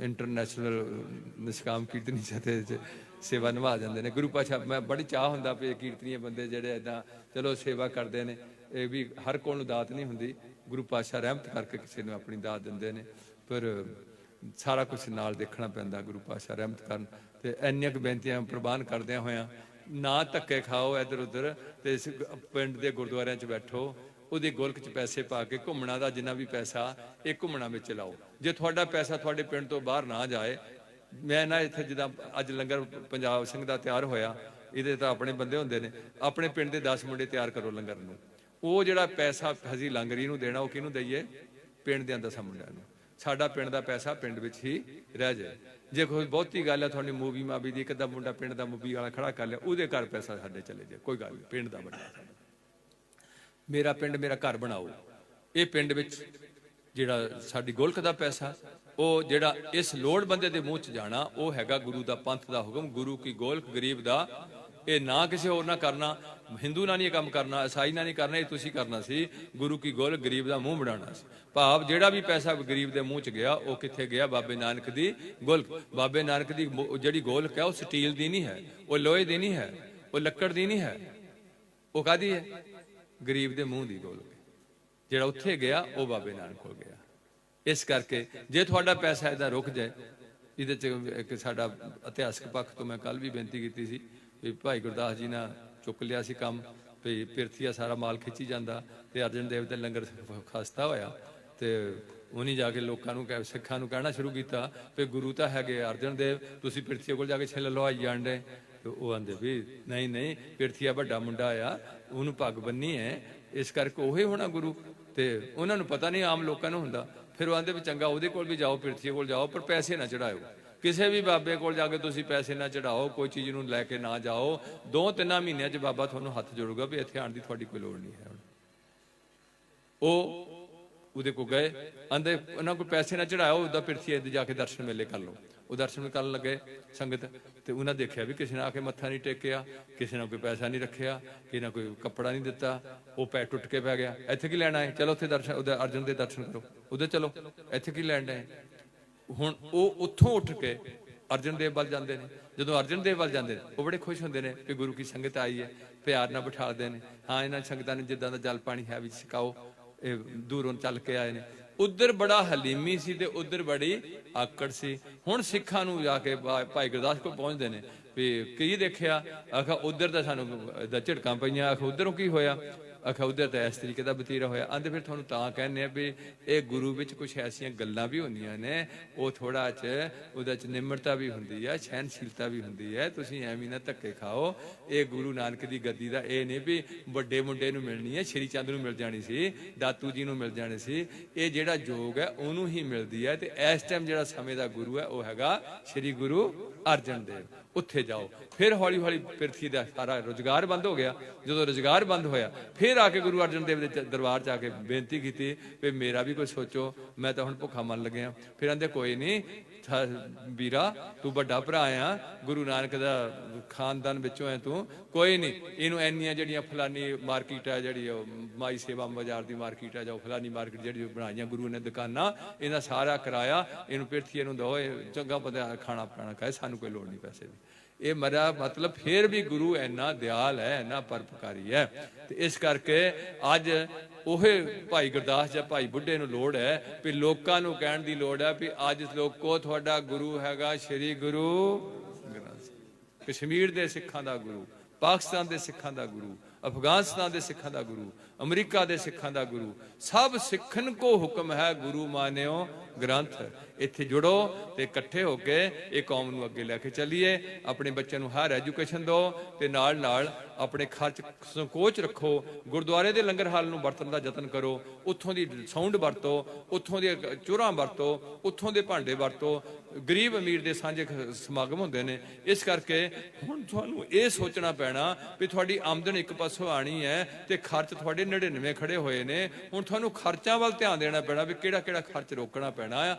ਇੰਟਰਨੈਸ਼ਨਲ ਨਿਸ਼ਕਾਮ ਕੀਰਤਨੀ ਜਥੇ 'ਚ ਸੇਵਾ ਨਿਭਾ ਜਾਂਦੇ ਨੇ। ਗੁਰੂ ਪਾਤਸ਼ਾਹ, ਮੈਂ ਬੜੀ ਚਾਹ ਹੁੰਦਾ ਵੀ ਇਹ ਕੀਰਤਨੀਏ ਬੰਦੇ ਜਿਹੜੇ ਇਦਾਂ ਚਲੋ ਸੇਵਾ ਕਰਦੇ ਨੇ, ਇਹ ਵੀ ਹਰ ਕੋਲ ਨੂੰ ਦਾਤ ਨਹੀਂ ਹੁੰਦੀ। ਗੁਰੂ ਪਾਤਸ਼ਾਹ ਰਹਿਮਤ ਕਰਕੇ ਕਿਸੇ ਨੂੰ ਆਪਣੀ ਦਾਤ ਦਿੰਦੇ ਨੇ। ਪਰ ਸਾਰਾ ਕੁਝ ਨਾਲ ਦੇਖਣਾ ਪੈਂਦਾ ਗੁਰੂ ਪਾਤਸ਼ਾਹ ਰਹਿਮਤ ਕਰਨ ਤੇ ਇੰਨੀਆਂ ਕੁ ਬੇਨਤੀਆਂ ਪ੍ਰਵਾਨ ਕਰਦਿਆਂ ਹੋਇਆਂ, ਨਾ ਧੱਕੇ ਖਾਓ ਇੱਧਰ ਉੱਧਰ ਤੇ ਪਿੰਡ ਦੇ ਗੁਰਦੁਆਰਿਆਂ 'ਚ ਬੈਠੋ, ਉਹਦੇ ਗੋਲਕ 'ਚ ਪੈਸੇ ਪਾ ਕੇ ਘੁੰਮਣਾ ਦਾ ਜਿੰਨਾ ਵੀ ਪੈਸਾ, ਇਹ ਘੁੰਮਣਾ ਵਿੱਚ ਲਾਓ। ਜੇ ਤੁਹਾਡਾ ਪੈਸਾ ਤੁਹਾਡੇ ਪਿੰਡ ਤੋਂ ਬਾਹਰ ਨਾ ਜਾਏ ਮੈਂ ਨਾ ਇੱਥੇ ਜਿੱਦਾਂ ਅੱਜ ਲੰਗਰ ਪੰਜਾਬ ਸਿੰਘ ਦਾ ਤਿਆਰ ਹੋਇਆ, ਇਹਦੇ ਤਾਂ ਆਪਣੇ ਬੰਦੇ ਹੁੰਦੇ ਨੇ। ਆਪਣੇ ਪਿੰਡ ਦੇ 10 ਮੁੰਡੇ ਤਿਆਰ ਕਰੋ ਲੰਗਰ ਨੂੰ। ਉਹ ਜਿਹੜਾ ਪੈਸਾ ਹਜ਼ੀ ਲੰਗਰੀ ਨੂੰ ਦੇਣਾ, ਉਹ ਕਿਹਨੂੰ ਦਈਏ? ਪਿੰਡ ਦੇ ਅੰਦਰ ਮੁੰਡਿਆਂ ਨੂੰ। ਸਾਡਾ ਪਿੰਡ ਦਾ ਪੈਸਾ ਪਿੰਡ ਵਿੱਚ ਹੀ ਰਹਿ ਜਾਏ। ਜੇ ਕੋਈ ਬਹੁਤੀ ਗੱਲ ਹੈ, ਤੁਹਾਡੀ ਮੂਵੀ ਮਾਬੀ ਦੀ, ਇੱਕ ਅੱਧਾ ਮੁੰਡਾ ਪਿੰਡ ਦਾ ਮੂਵੀ ਵਾਲਾ ਖੜਾ ਕਰ ਲਿਆ, ਉਹਦੇ ਘਰ ਪੈਸਾ ਸਾਡੇ ਚਲੇ ਜਾਏ। ਕੋਈ ਗੱਲ ਨਹੀਂ, ਪਿੰਡ ਦਾ ਵੱਡਾ ਮੇਰਾ ਪਿੰਡ, ਮੇਰਾ ਘਰ ਬਣਾਓ। ਇਹ ਪਿੰਡ ਵਿੱਚ ਜਿਹੜਾ ਸਾਡੀ ਗੋਲਕ ਦਾ ਪੈਸਾ ਉਹ ਜਿਹੜਾ ਇਸ ਲੋੜ ਬੰਦੇ ਦੇ ਮੂੰਹ 'ਚ ਜਾਣਾ, ਉਹ ਹੈਗਾ ਗੁਰੂ ਦਾ ਪੰਥ ਦਾ ਹੁਕਮ, ਗੁਰੂ ਕੀ ਗੋਲਕ ਗਰੀਬ ਦਾ। ਇਹ ਨਾ ਕਿਸੇ ਹੋਰ ਨਾਲ ਕਰਨਾ, ਹਿੰਦੂ ਨਾਲ ਨਹੀਂ ਇਹ ਕੰਮ ਕਰਨਾ, ਈਸਾਈ ਨਾਲ ਨਹੀਂ ਕਰਨਾ, ਇਹ ਤੁਸੀਂ ਕਰਨਾ ਸੀ, ਗੁਰੂ ਕੀ ਗੋਲਕ ਗਰੀਬ ਦਾ ਮੂੰਹ ਬਣਾਉਣਾ ਸੀ। ਭਾਵ ਜਿਹੜਾ ਵੀ ਪੈਸਾ ਗਰੀਬ ਦੇ ਮੂੰਹ 'ਚ ਗਿਆ, ਉਹ ਕਿੱਥੇ ਗਿਆ? ਬਾਬੇ ਨਾਨਕ ਦੀ ਗੋਲਕ। ਬਾਬੇ ਨਾਨਕ ਦੀ ਮੋ- ਜਿਹੜੀ ਗੋਲਕ ਹੈ, ਉਹ ਸਟੀਲ ਦੀ ਨਹੀਂ ਹੈ, ਉਹ ਲੋਹੇ ਦੀ ਨਹੀਂ ਹੈ, ਉਹ ਲੱਕੜ ਦੀ ਨਹੀਂ ਹੈ। ਉਹ ਕਾਦੀ ਹੈ? ਗਰੀਬ ਦੇ ਮੂੰਹ ਦੀ ਗੋਲਕ। ਜਿਹੜਾ ਉੱਥੇ ਗਿਆ, ਉਹ ਬਾਬੇ ਨਾਨਕ ਹੋ ਗਿਆ। ਇਸ ਕਰਕੇ ਜੇ ਤੁਹਾਡਾ ਪੈਸਾ ਇਹਦਾ ਰੁਕ ਜਾਏ, ਇਹਦੇ ਚ ਇੱਕ ਸਾਡਾ ਇਤਿਹਾਸਕ ਪੱਖ ਤੋਂ ਮੈਂ ਕੱਲ ਵੀ ਬੇਨਤੀ ਕੀਤੀ ਸੀ ਵੀ ਭਾਈ ਗੁਰਦਾਸ ਜੀ ਨੇ ਚੁੱਕ ਲਿਆ ਸੀ ਕੰਮ, ਵੀ ਪਿਰਥੀਆ ਸਾਰਾ ਮਾਲ ਖਿੱਚੀ ਜਾਂਦਾ ਤੇ ਅਰਜਨ ਦੇਵ ਦੇ ਲੰਗਰ ਖਸਤਾ ਹੋਇਆ ਤੇ ਉਹਨੇ ਜਾ ਕੇ ਲੋਕਾਂ ਨੂੰ ਕਹਿ, ਸਿੱਖਾਂ ਨੂੰ ਕਹਿਣਾ ਸ਼ੁਰੂ ਕੀਤਾ ਵੀ ਗੁਰੂ ਤਾਂ ਹੈਗੇ ਅਰਜਨ ਦੇਵ, ਤੁਸੀਂ ਪਿਰਥੀਆ ਕੋਲ ਜਾ ਕੇ ਛਿੱਲ ਲਵਾਈ ਜਾਂਦੇ। ਤੇ ਉਹ ਆਂਦੇ ਵੀ ਨਹੀਂ ਨਹੀਂ ਪਿਰਥੀਆ ਵੱਡਾ ਮੁੰਡਾ ਆ, ਉਹਨੂੰ ਪੱਗ ਬੰਨੀ ਹੈ, ਇਸ ਕਰਕੇ ਉਹੀ ਹੋਣਾ ਗੁਰੂ। ਤੇ ਉਹਨਾਂ ਨੂੰ ਪਤਾ ਨਹੀਂ ਆਮ ਲੋਕਾਂ ਨੂੰ ਹੁੰਦਾ। ਫਿਰ ਉਹ ਆਂਦੇ ਵੀ ਚੰਗਾ, ਉਹਦੇ ਕੋਲ ਵੀ ਜਾਓ ਪਿਰਥੀਆ ਕੋਲ ਜਾਓ, ਪਰ ਪੈਸੇ ਨਾ ਚੜਾਓ ਕਿਸੇ ਵੀ ਬਾਬੇ ਕੋਲ ਜਾ ਕੇ ਤੁਸੀਂ ਪੈਸੇ ਨਾ ਚੜਾਓ, ਕੋਈ ਚੀਜ਼ ਨੂੰ ਲੈ ਕੇ ਨਾ ਜਾਓ। ਦੋ ਤਿੰਨਾਂ ਮਹੀਨਿਆਂ 'ਚ ਬਾਬਾ ਤੁਹਾਨੂੰ ਹੱਥ ਜੋੜੂਗਾ ਵੀ ਇੱਥੇ ਆਉਣ ਦੀ ਤੁਹਾਡੀ ਕੋਈ ਲੋੜ ਨਹੀਂ ਹੈ ਉਹ ਉਹਦੇ ਕੋ ਗਏ, ਆਂਦੇ ਉਹਨਾਂ ਕੋਲ ਪੈਸੇ ਨਾ ਚੜਾਓ ਉਹਦਾ ਪਿਰਥੀਏ ਦੇ ਜਾ ਕੇ ਦਰਸ਼ਨ ਮੇਲੇ ਕਰ ਲਓ। ਉਹ ਦਰਸ਼ਨ ਕਰਨ ਲੱਗੇ, ਸੰਗਤ ਤੇ ਉਹਨਾਂ ਦੇਖਿਆ ਵੀ ਕਿਸੇ ਨੇ ਆ ਕੇ ਮੱਥਾ ਨਹੀਂ ਟੇਕਿਆ, ਕਿਸੇ ਨੇ ਕੋਈ ਪੈਸਾ ਨਹੀਂ ਰੱਖਿਆ, ਕਿਸੇ ਨੇ ਕੋਈ ਕੱਪੜਾ ਨਹੀਂ ਦਿੱਤਾ, ਉਹ ਪੈ ਟੁੱਟ ਕੇ ਪੈ ਗਿਆ। ਇੱਥੇ ਕੀ ਲੈਣਾ ਹੈ ਚਲੋ ਉੱਥੇ ਦਰਸ਼ਨ, ਉਹਦੇ ਅਰਜਨ ਦੇ ਦਰਸ਼ਨ ਕਰੋ। ਉਹਦੇ ਚਲੋ, ਇੱਥੇ ਕੀ ਲੈਣਾ ਹੈ ਹੁਣ ਉਹ ਉੱਥੋਂ ਉੱਠ ਕੇ ਅਰਜਨ ਦੇਵ ਵੱਲ ਜਾਂਦੇ ਨੇ। ਜਦੋਂ ਅਰਜਨ ਦੇਵ ਵੱਲ ਜਾਂਦੇ ਨੇ, ਉਹ ਬੜੇ ਖੁਸ਼ ਹੁੰਦੇ ਨੇ ਕਿ ਗੁਰੂ ਕੀ ਸੰਗਤ ਆਈ ਹੈ, ਪਿਆਰ ਨਾਲ ਬਿਠਾਲਦੇ ਨੇ। ਹਾਂ, ਇਹਨਾਂ ਸੰਗਤਾਂ ਨੇ ਜਿੱਦਾਂ ਦਾ ਜਲ ਪਾਣੀ ਹੈ ਵੀ ਛਕਾਓ, ਇਹ ਦੂਰੋਂ ਚੱਲ ਕੇ ਆਏ ਨੇ। ਉਧਰ ਬੜਾ ਹਲੀਮੀ ਸੀ ਤੇ ਉਧਰ ਬੜੀ ਆਕੜ ਸੀ। ਹੁਣ ਸਿੱਖਾਂ ਨੂੰ ਜਾ ਕੇ ਭਾਈ ਗੁਰਦਾਸ ਕੋਲ ਪਹੁੰਚਦੇ ਨੇ ਵੀ ਕੀ ਦੇਖਿਆ? ਆਖਾ ਉਧਰ ਤਾਂ ਸਾਨੂੰ ਏਦਾਂ ਝਟਕਾਂ ਪਈਆਂ। ਆਖਾ ਉਧਰੋਂ ਕੀ ਹੋਇਆ? ਆਖਾ ਤਾਂ ਇਸ ਤਰੀਕੇ ਦਾ ਬਤੀਰਾ ਹੋਇਆ। ਆਂਦੇ ਫਿਰ ਤੁਹਾਨੂੰ ਤਾਂ ਕਹਿੰਦੇ ਆ ਵੀ ਇਹ ਗੁਰੂ ਵਿੱਚ ਕੁਝ ਐਸੀਆਂ ਗੱਲਾਂ ਵੀ ਹੁੰਦੀਆਂ ਨੇ, ਉਹ ਥੋੜਾ ਚ ਉਹਦੇ ਚ ਨਿਮਰਤਾ ਵੀ ਹੁੰਦੀ ਹੈ ਸਹਿਨਸ਼ੀਲਤਾ ਵੀ ਹੁੰਦੀ ਹੈ ਤੁਸੀਂ ਐਵੇਂ ਨਾ ਧੱਕੇ ਖਾਓ। ਇਹ ਗੁਰੂ ਨਾਨਕ ਦੀ ਗੱਦੀ ਦਾ ਇਹ ਨਹੀਂ ਵੀ ਵੱਡੇ ਮੁੰਡੇ ਨੂੰ ਮਿਲਣੀ ਹੈ ਸ਼੍ਰੀ ਚੰਦ ਨੂੰ ਮਿਲ ਜਾਣੀ ਸੀ, ਦਾਤੂ ਜੀ ਨੂੰ ਮਿਲ ਜਾਣੇ ਸੀ। ਇਹ ਜਿਹੜਾ ਜੋਗ ਹੈ, ਉਹਨੂੰ ਹੀ ਮਿਲਦੀ ਹੈ ਤੇ ਇਸ ਟਾਈਮ ਜਿਹੜਾ ਸਮੇਂ ਦਾ ਗੁਰੂ ਹੈ, ਉਹ ਹੈਗਾ ਸ਼੍ਰੀ ਗੁਰੂ ਅਰਜਨ ਦੇਵ। ਉੱਥੇ ਜਾਓ। ਫਿਰ ਹੌਲੀ ਹੌਲੀ ਪਿਰਥੀ ਦਾ ਸਾਰਾ ਰੋਜ਼ਗਾਰ ਬੰਦ ਹੋ ਗਿਆ। ਜਦੋਂ ਰੋਜ਼ਗਾਰ ਬੰਦ ਹੋਇਆ, ਫਿਰ ਆ ਕੇ ਗੁਰੂ ਅਰਜਨ ਦੇਵ ਦੇ ਦਰਬਾਰ ਚ ਆ ਕੇ ਬੇਨਤੀ ਕੀਤੀ ਵੀ ਮੇਰਾ ਵੀ ਕੋਈ ਸੋਚੋ, ਮੈਂ ਤਾਂ ਹੁਣ ਭੁੱਖਾ ਮਰਨ ਲੱਗਿਆ। ਫਿਰ ਆਂਦੇ, ਕੋਈ ਨਹੀਂ ਵੀਰਾ, ਤੂੰ ਵੱਡਾ ਭਰਾ ਆ, ਗੁਰੂ ਨਾਨਕ ਦਾ ਖਾਨਦਾਨ ਵਿੱਚੋਂ ਹੈ ਤੂੰ। ਕੋਈ ਨਹੀਂ ਇਹਨੂੰ ਐਨੀਆਂ ਜਿਹੜੀਆਂ ਫਲਾਨੀ ਮਾਰਕੀਟ ਹੈ ਜਿਹੜੀ ਉਹ ਮਾਈ ਸੇਵਾ ਬਾਜ਼ਾਰ ਦੀ ਮਾਰਕੀਟ ਆ, ਜਾਂ ਫਲਾਨੀ ਮਾਰਕੀਟ ਜਿਹੜੀ ਉਹ ਬਣਾਈਆਂ ਗੁਰੂ ਨੇ ਦੁਕਾਨਾਂ ਇਹਦਾ ਸਾਰਾ ਕਿਰਾਇਆ ਇਹਨੂੰ ਪਿਰਥੀਏ ਨੂੰ ਦੋ, ਇਹ ਚੰਗਾ ਪਤਾ ਖਾਣਾ ਪਕਾਣਾ ਖਾਏ ਸਾਨੂੰ ਕੋਈ ਲੋੜ ਨਹੀਂ ਪੈਸੇ ਦੀ। ਇਹ ਮਰਾ ਮਤਲਬ ਫੇਰ ਵੀ ਗੁਰੂ ਇੰਨਾ ਦਿਆਲ ਹੈ, ਇੰਨਾ ਪਰਪਕਾਰੀ ਹੈ। ਤੇ ਇਸ ਕਰਕੇ ਅੱਜ ਉਹੇ ਭਾਈ ਗੁਰਦਾਸ ਜਾਂ, ਭਾਈ ਬੁੱਢੇ ਨੂੰ ਲੋੜ ਹੈ ਵੀ ਲੋਕਾਂ ਨੂੰ ਕਹਿਣ ਦੀ ਲੋੜ ਹੈ ਵੀ ਅੱਜ ਲੋਕੋ ਤੁਹਾਡਾ ਗੁਰੂ ਹੈਗਾ ਸ੍ਰੀ ਗੁਰੂ ਗ੍ਰੰਥ ਕਸ਼ਮੀਰ ਦੇ ਸਿੱਖਾਂ ਦਾ ਗੁਰੂ, ਪਾਕਿਸਤਾਨ ਦੇ ਸਿੱਖਾਂ ਦਾ ਗੁਰੂ। ਅਫਗਾਨਿਸਤਾਨ ਦੇ ਸਿੱਖਾਂ ਦਾ ਗੁਰੂ, ਅਮਰੀਕਾ ਦੇ ਸਿੱਖਾਂ ਦਾ ਗੁਰੂ, ਸਭ ਸਿੱਖਨ ਕੋ ਹੁਕਮ ਹੈ ਗੁਰੂ ਮਾਨਿਓ ਗ੍ਰੰਥ। ਇੱਥੇ ਜੁੜੋ ਤੇ ਇਕੱਠੇ ਹੋ ਕੇ ਇਹ ਕੌਮ ਨੂੰ ਅੱਗੇ ਲੈ ਕੇ ਚੱਲੀਏ। ਆਪਣੇ ਬੱਚਿਆਂ ਨੂੰ ਹਾਇਰ ਐਜੂਕੇਸ਼ਨ ਦਿਓ ਤੇ ਨਾਲ ਨਾਲ ਆਪਣੇ ਖਰਚ ਸੰਕੋਚ ਰੱਖੋ। ਗੁਰਦੁਆਰੇ ਦੇ ਲੰਗਰ ਹਾਲ ਨੂੰ ਵਰਤਣ ਦਾ ਯਤਨ ਕਰੋ। ਉੱਥੋਂ ਦੀ ਸਾਊਂਡ ਵਰਤੋ, ਉੱਥੋਂ ਦੇ ਚੁਰਾਂ ਵਰਤੋ, ਉੱਥੋਂ ਦੇ ਭਾਂਡੇ ਵਰਤੋ। ਗਰੀਬ ਅਮੀਰ ਦੇ ਸਾਂਝੇ ਸਮਾਗਮ ਹੁੰਦੇ ਨੇ। ਇਸ ਕਰਕੇ ਹੁਣ ਤੁਹਾਨੂੰ ਇਹ ਸੋਚਣਾ ਪੈਣਾ ਵੀ ਤੁਹਾਡੀ ਆਮਦਨ ਇੱਕ ਪਾਸੇ ਆਣੀ ਹੈ ਤੇ ਖਰਚ ਤੁਹਾਡੇ 99 ਖੜੇ ਹੋਏ ਨੇ। ਹੁਣ ਤੁਹਾਨੂੰ ਖਰਚਾਂ ਵੱਲ ਧਿਆਨ ਦੇਣਾ ਪੈਣਾ ਵੀ ਕਿਹੜਾ ਕਿਹੜਾ ਖਰਚ ਰੋਕਣਾ ਪੈਣਾ ਆ।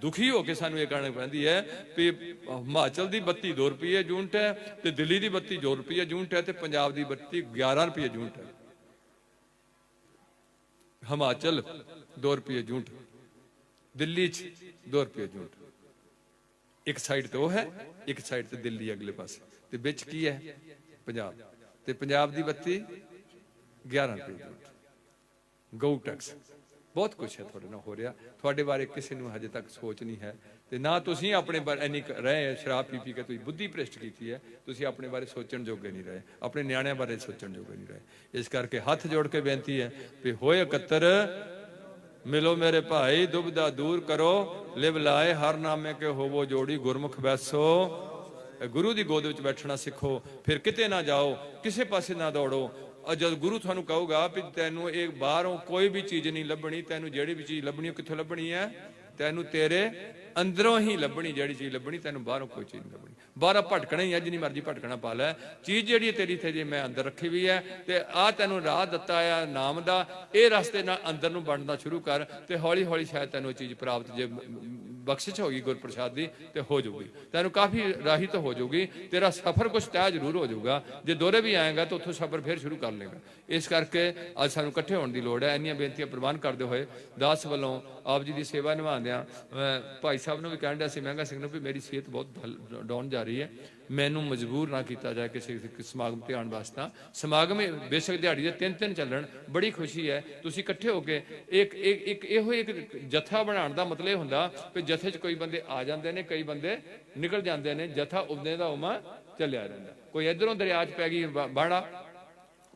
ਦੁਖੀ ਹੋ ਕੇ ਸਾਨੂੰ ਇਹ ਕਹਿਣਾ ਪੈਂਦੀ ਹੈ ਵੀ ਹਿਮਾਚਲ ਦੀ ਬੱਤੀ 2 ਰੁਪਏ ਯੂਨਿਟ ਹੈ ਤੇ ਦਿੱਲੀ ਦੀ ਬੱਤੀ 2 ਰੁਪਏ ਯੂਨਿਟ ਹੈ ਤੇ ਪੰਜਾਬ ਦੀ ਬੱਤੀ 11 ਰੁਪਏ ਯੂਨਿਟ ਹੈ। ਹਿਮਾਚਲ 2 ਰੁਪਏ ਯੂਨਿਟ, ਦਿੱਲੀ 'ਚ 2 ਰੁਪਏ ਯੂਨਿਟ। ਇੱਕ ਸਾਈਡ ਤੇ ਉਹ ਹੈ, ਇੱਕ ਸਾਈਡ ਤੇ ਦਿੱਲੀ ਅਗਲੇ ਪਾਸੇ। ਤੇ ਵਿੱਚ ਕੀ ਹੈ? ਪੰਜਾਬ। ਤੇ ਪੰਜਾਬ ਦੀ ਬੱਤੀ 11 ਰੁਪਏ ਯੂਨਿਟ ਗਊ ਟੈਕਸ। ਬਹੁਤ ਕੁਝ ਹੈ ਤੁਹਾਡੇ ਨਾਲ ਹੋ ਰਿਹਾ। ਤੁਹਾਡੇ ਬਾਰੇ ਕਿਸੇ ਨੂੰ ਹਜੇ ਤੱਕ ਸੋਚ ਨਹੀਂ ਹੈ। ਤੇ ਨਾ ਤੁਸੀਂ ਆਪਣੇ ਬਾਰੇ ਇੰਨੀ ਰਹੇ, ਸ਼ਰਾਬ ਪੀ ਪੀ ਕੇ ਤੁਸੀਂ ਬੁੱਧੀ ਭ੍ਰਿਸ਼ਟ ਕੀਤੀ ਹੈ। ਤੁਸੀਂ ਆਪਣੇ ਬਾਰੇ ਸੋਚਣ ਜੋਗੇ ਨਹੀਂ ਰਹੇ। ਆਪਣੇ ਨਿਆਣਿਆਂ ਬਾਰੇ ਸੋਚਣ ਜੋਗੇ ਨਹੀਂ ਰਹੇ। ਇਸ ਕਰਕੇ ਹੱਥ ਜੋੜ ਕੇ ਬੇਨਤੀ ਹੈ ਵੀ ਹੋਏ ਇਕੱਤਰ, ਮਿਲੋ ਮੇਰੇ ਭਾਈ ਦੁਬਦਾ ਦੂਰ ਕਰੋ। ਲਿਵ ਲਾਏ, ਹਰ ਨਾਮੇ ਕੇ ਹੋਵੋ ਜੋੜੀ, ਗੁਰਮੁਖ ਬੈਸੋ। ਗੁਰੂ ਦੀ ਗੋਦ ਵਿੱਚ ਬੈਠਣਾ ਸਿੱਖੋ, ਫਿਰ ਕਿਤੇ ਨਾ ਜਾਓ, ਕਿਸੇ ਪਾਸੇ ਨਾ ਦੌੜੋ। ਜਦ ਗੁਰੂ ਤੁਹਾਨੂੰ ਕਹੂਗਾ ਵੀ ਤੈਨੂੰ ਇਹ ਬਾਹਰੋਂ ਕੋਈ ਵੀ ਚੀਜ਼ ਨਹੀਂ ਲੱਭਣੀ, ਤੈਨੂੰ ਜਿਹੜੀ ਵੀ ਚੀਜ਼ ਲੱਭਣੀ, ਉਹ ਕਿੱਥੋਂ ਲੱਭਣੀ ਹੈ? ਤੈਨੂੰ ਤੇਰੇ ਅੰਦਰੋਂ ਹੀ ਲੱਭਣੀ, ਜਿਹੜੀ ਚੀਜ਼ ਲੱਭਣੀ, ਤੈਨੂੰ ਬਾਹਰੋਂ ਕੋਈ ਚੀਜ਼ ਨਹੀਂ ਲੱਭਣੀ। ਬਾਹਰੋਂ ਭਟਕਣਾ ਹੀ ਹੈ ਜਿੰਨੀ ਮਰਜ਼ੀ ਭਟਕਣਾ ਪਾ ਲੈ। ਚੀਜ਼ ਜਿਹੜੀ ਤੇਰੀ ਤੇ ਜੇ ਮੈਂ ਅੰਦਰ ਰੱਖੀ ਵੀ ਹੈ, ਤੇ ਆ ਤੈਨੂੰ ਰਾਹ ਦਿੱਤਾ ਆ ਨਾਮ ਦਾ, ਇਹ ਰਸਤੇ ਨਾਲ ਅੰਦਰ ਨੂੰ ਬਣਨਾ ਸ਼ੁਰੂ ਕਰ, ਤੇ ਹੌਲੀ ਹੌਲੀ ਸ਼ਾਇਦ ਤੈਨੂੰ ਇਹ ਚੀਜ਼ ਪ੍ਰਾਪਤ ਜੇ ਬਖਸ਼ਿਸ਼ ਹੋਗੀ ਗੁਰਪ੍ਰਸਾਦ ਦੀ, ਤੇ ਹੋ ਜਾਊਗੀ। ਤੈਨੂੰ ਕਾਫੀ ਰਾਹੀ ਤਾਂ ਹੋ ਜਾਊਗੀ, ਤੇਰਾ ਸਫ਼ਰ ਕੁਝ ਤੈਅ ਜ਼ਰੂਰ ਹੋ ਜਾਊਗਾ। ਜੇ ਦੋਰੇ ਵੀ ਆਏਗਾ, ਤਾਂ ਉੱਥੋਂ ਸਫ਼ਰ ਫਿਰ ਸ਼ੁਰੂ ਕਰ ਲੇਗਾ ਇਸ ਕਰਕੇ ਅੱਜ ਸਾਨੂੰ ਇਕੱਠੇ ਹੋਣ ਦੀ ਲੋੜ ਹੈ, ਇੰਨੀਆਂ ਬੇਨਤੀਆਂ ਪ੍ਰਵਾਨ ਕਰਦੇ ਹੋਏ ਦਾਸ ਵੱਲੋਂ ਆਪ ਜੀ ਦੀ ਸੇਵਾ ਨਿਭਾਉਂਦਿਆਂ ਭਾਈ ਸਾਹਿਬ ਨੂੰ ਵੀ ਕਹਿਣ ਡਿਆ ਸੀ ਮਹਿੰਗਾ ਸਿੰਘ ਨੂੰ ਵੀ ਮੇਰੀ ਸਿਹਤ ਬਹੁਤ ਡਾਊਨ ਜਾ ਰਹੀ ਹੈ। ਮੈਨੂੰ ਮਜਬੂਰ ਨਾ ਕੀਤਾ ਜਾਏ ਕਿਸੇ ਸਮਾਗਮ ਤੇ ਆਉਣ ਵਾਸਤੇ ਸਮਾਗਮ ਬੇਸ਼ੱਕ ਦਿਹਾੜੀ ਦੇ ਤਿੰਨ ਤਿੰਨ ਚੱਲਣ, ਬੜੀ ਖੁਸ਼ੀ ਹੈ। ਤੁਸੀਂ ਇਕੱਠੇ ਹੋ ਕੇ ਇੱਕ ਇੱਕ ਇਹੋ ਇੱਕ ਜਥਾ ਬਣਾਉਣ ਦਾ ਮਤਲਬ ਇਹ ਹੁੰਦਾ ਕਿ ਜਥੇ 'ਚ ਕੋਈ ਬੰਦੇ ਆ ਜਾਂਦੇ ਨੇ, ਕਈ ਬੰਦੇ ਨਿਕਲ ਜਾਂਦੇ ਨੇ, ਜਥਾ ਉਦਨੇ ਦਾ ਉਮਾ ਚੱਲਿਆ ਰਹਿੰਦਾ। ਕੋਈ ਇਧਰੋਂ ਦਰਿਆ 'ਚ ਪੈ ਗਈ ਬਾੜਾ।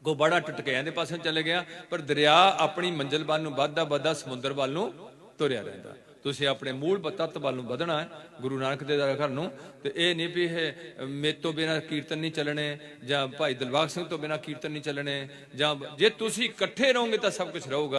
ਕੋ ਬਾੜਾ ਟੁੱਟ ਕੇ ਇਹਦੇ ਪਾਸੇ ਚਲੇ ਗਿਆ, ਪਰ ਦਰਿਆ ਆਪਣੀ ਮੰਜ਼ਿਲ ਵੱਲ ਨੂੰ, ਵੱਧਦਾ ਵੱਧਦਾ ਸਮੁੰਦਰ ਵੱਲ ਨੂੰ ਤੁਰਿਆ ਰਹਿੰਦਾ। ਤੁਸੀਂ ਆਪਣੇ ਮੂਲ ਤੱਤ ਵੱਲ ਨੂੰ ਵਧਣਾ ਹੈ, ਗੁਰੂ ਨਾਨਕ ਦੇ ਘਰ ਨੂੰ। ਤੇ ਇਹ ਨਹੀਂ ਵੀ ਇਹ ਮੇਰੇ ਤੋਂ ਬਿਨਾ ਕੀਰਤਨ ਨਹੀਂ ਚੱਲਣੇ, ਜਾਂ ਭਾਈ ਦਿਲਬਾਗ ਸਿੰਘ ਤੋਂ ਬਿਨਾ ਕੀਰਤਨ ਨਹੀਂ ਚੱਲਣੇ, ਜਾਂ ਜੇ ਤੁਸੀਂ ਇਕੱਠੇ ਰਹੋਗੇ ਤਾਂ ਸਭ ਕੁਝ ਰਹੂਗਾ।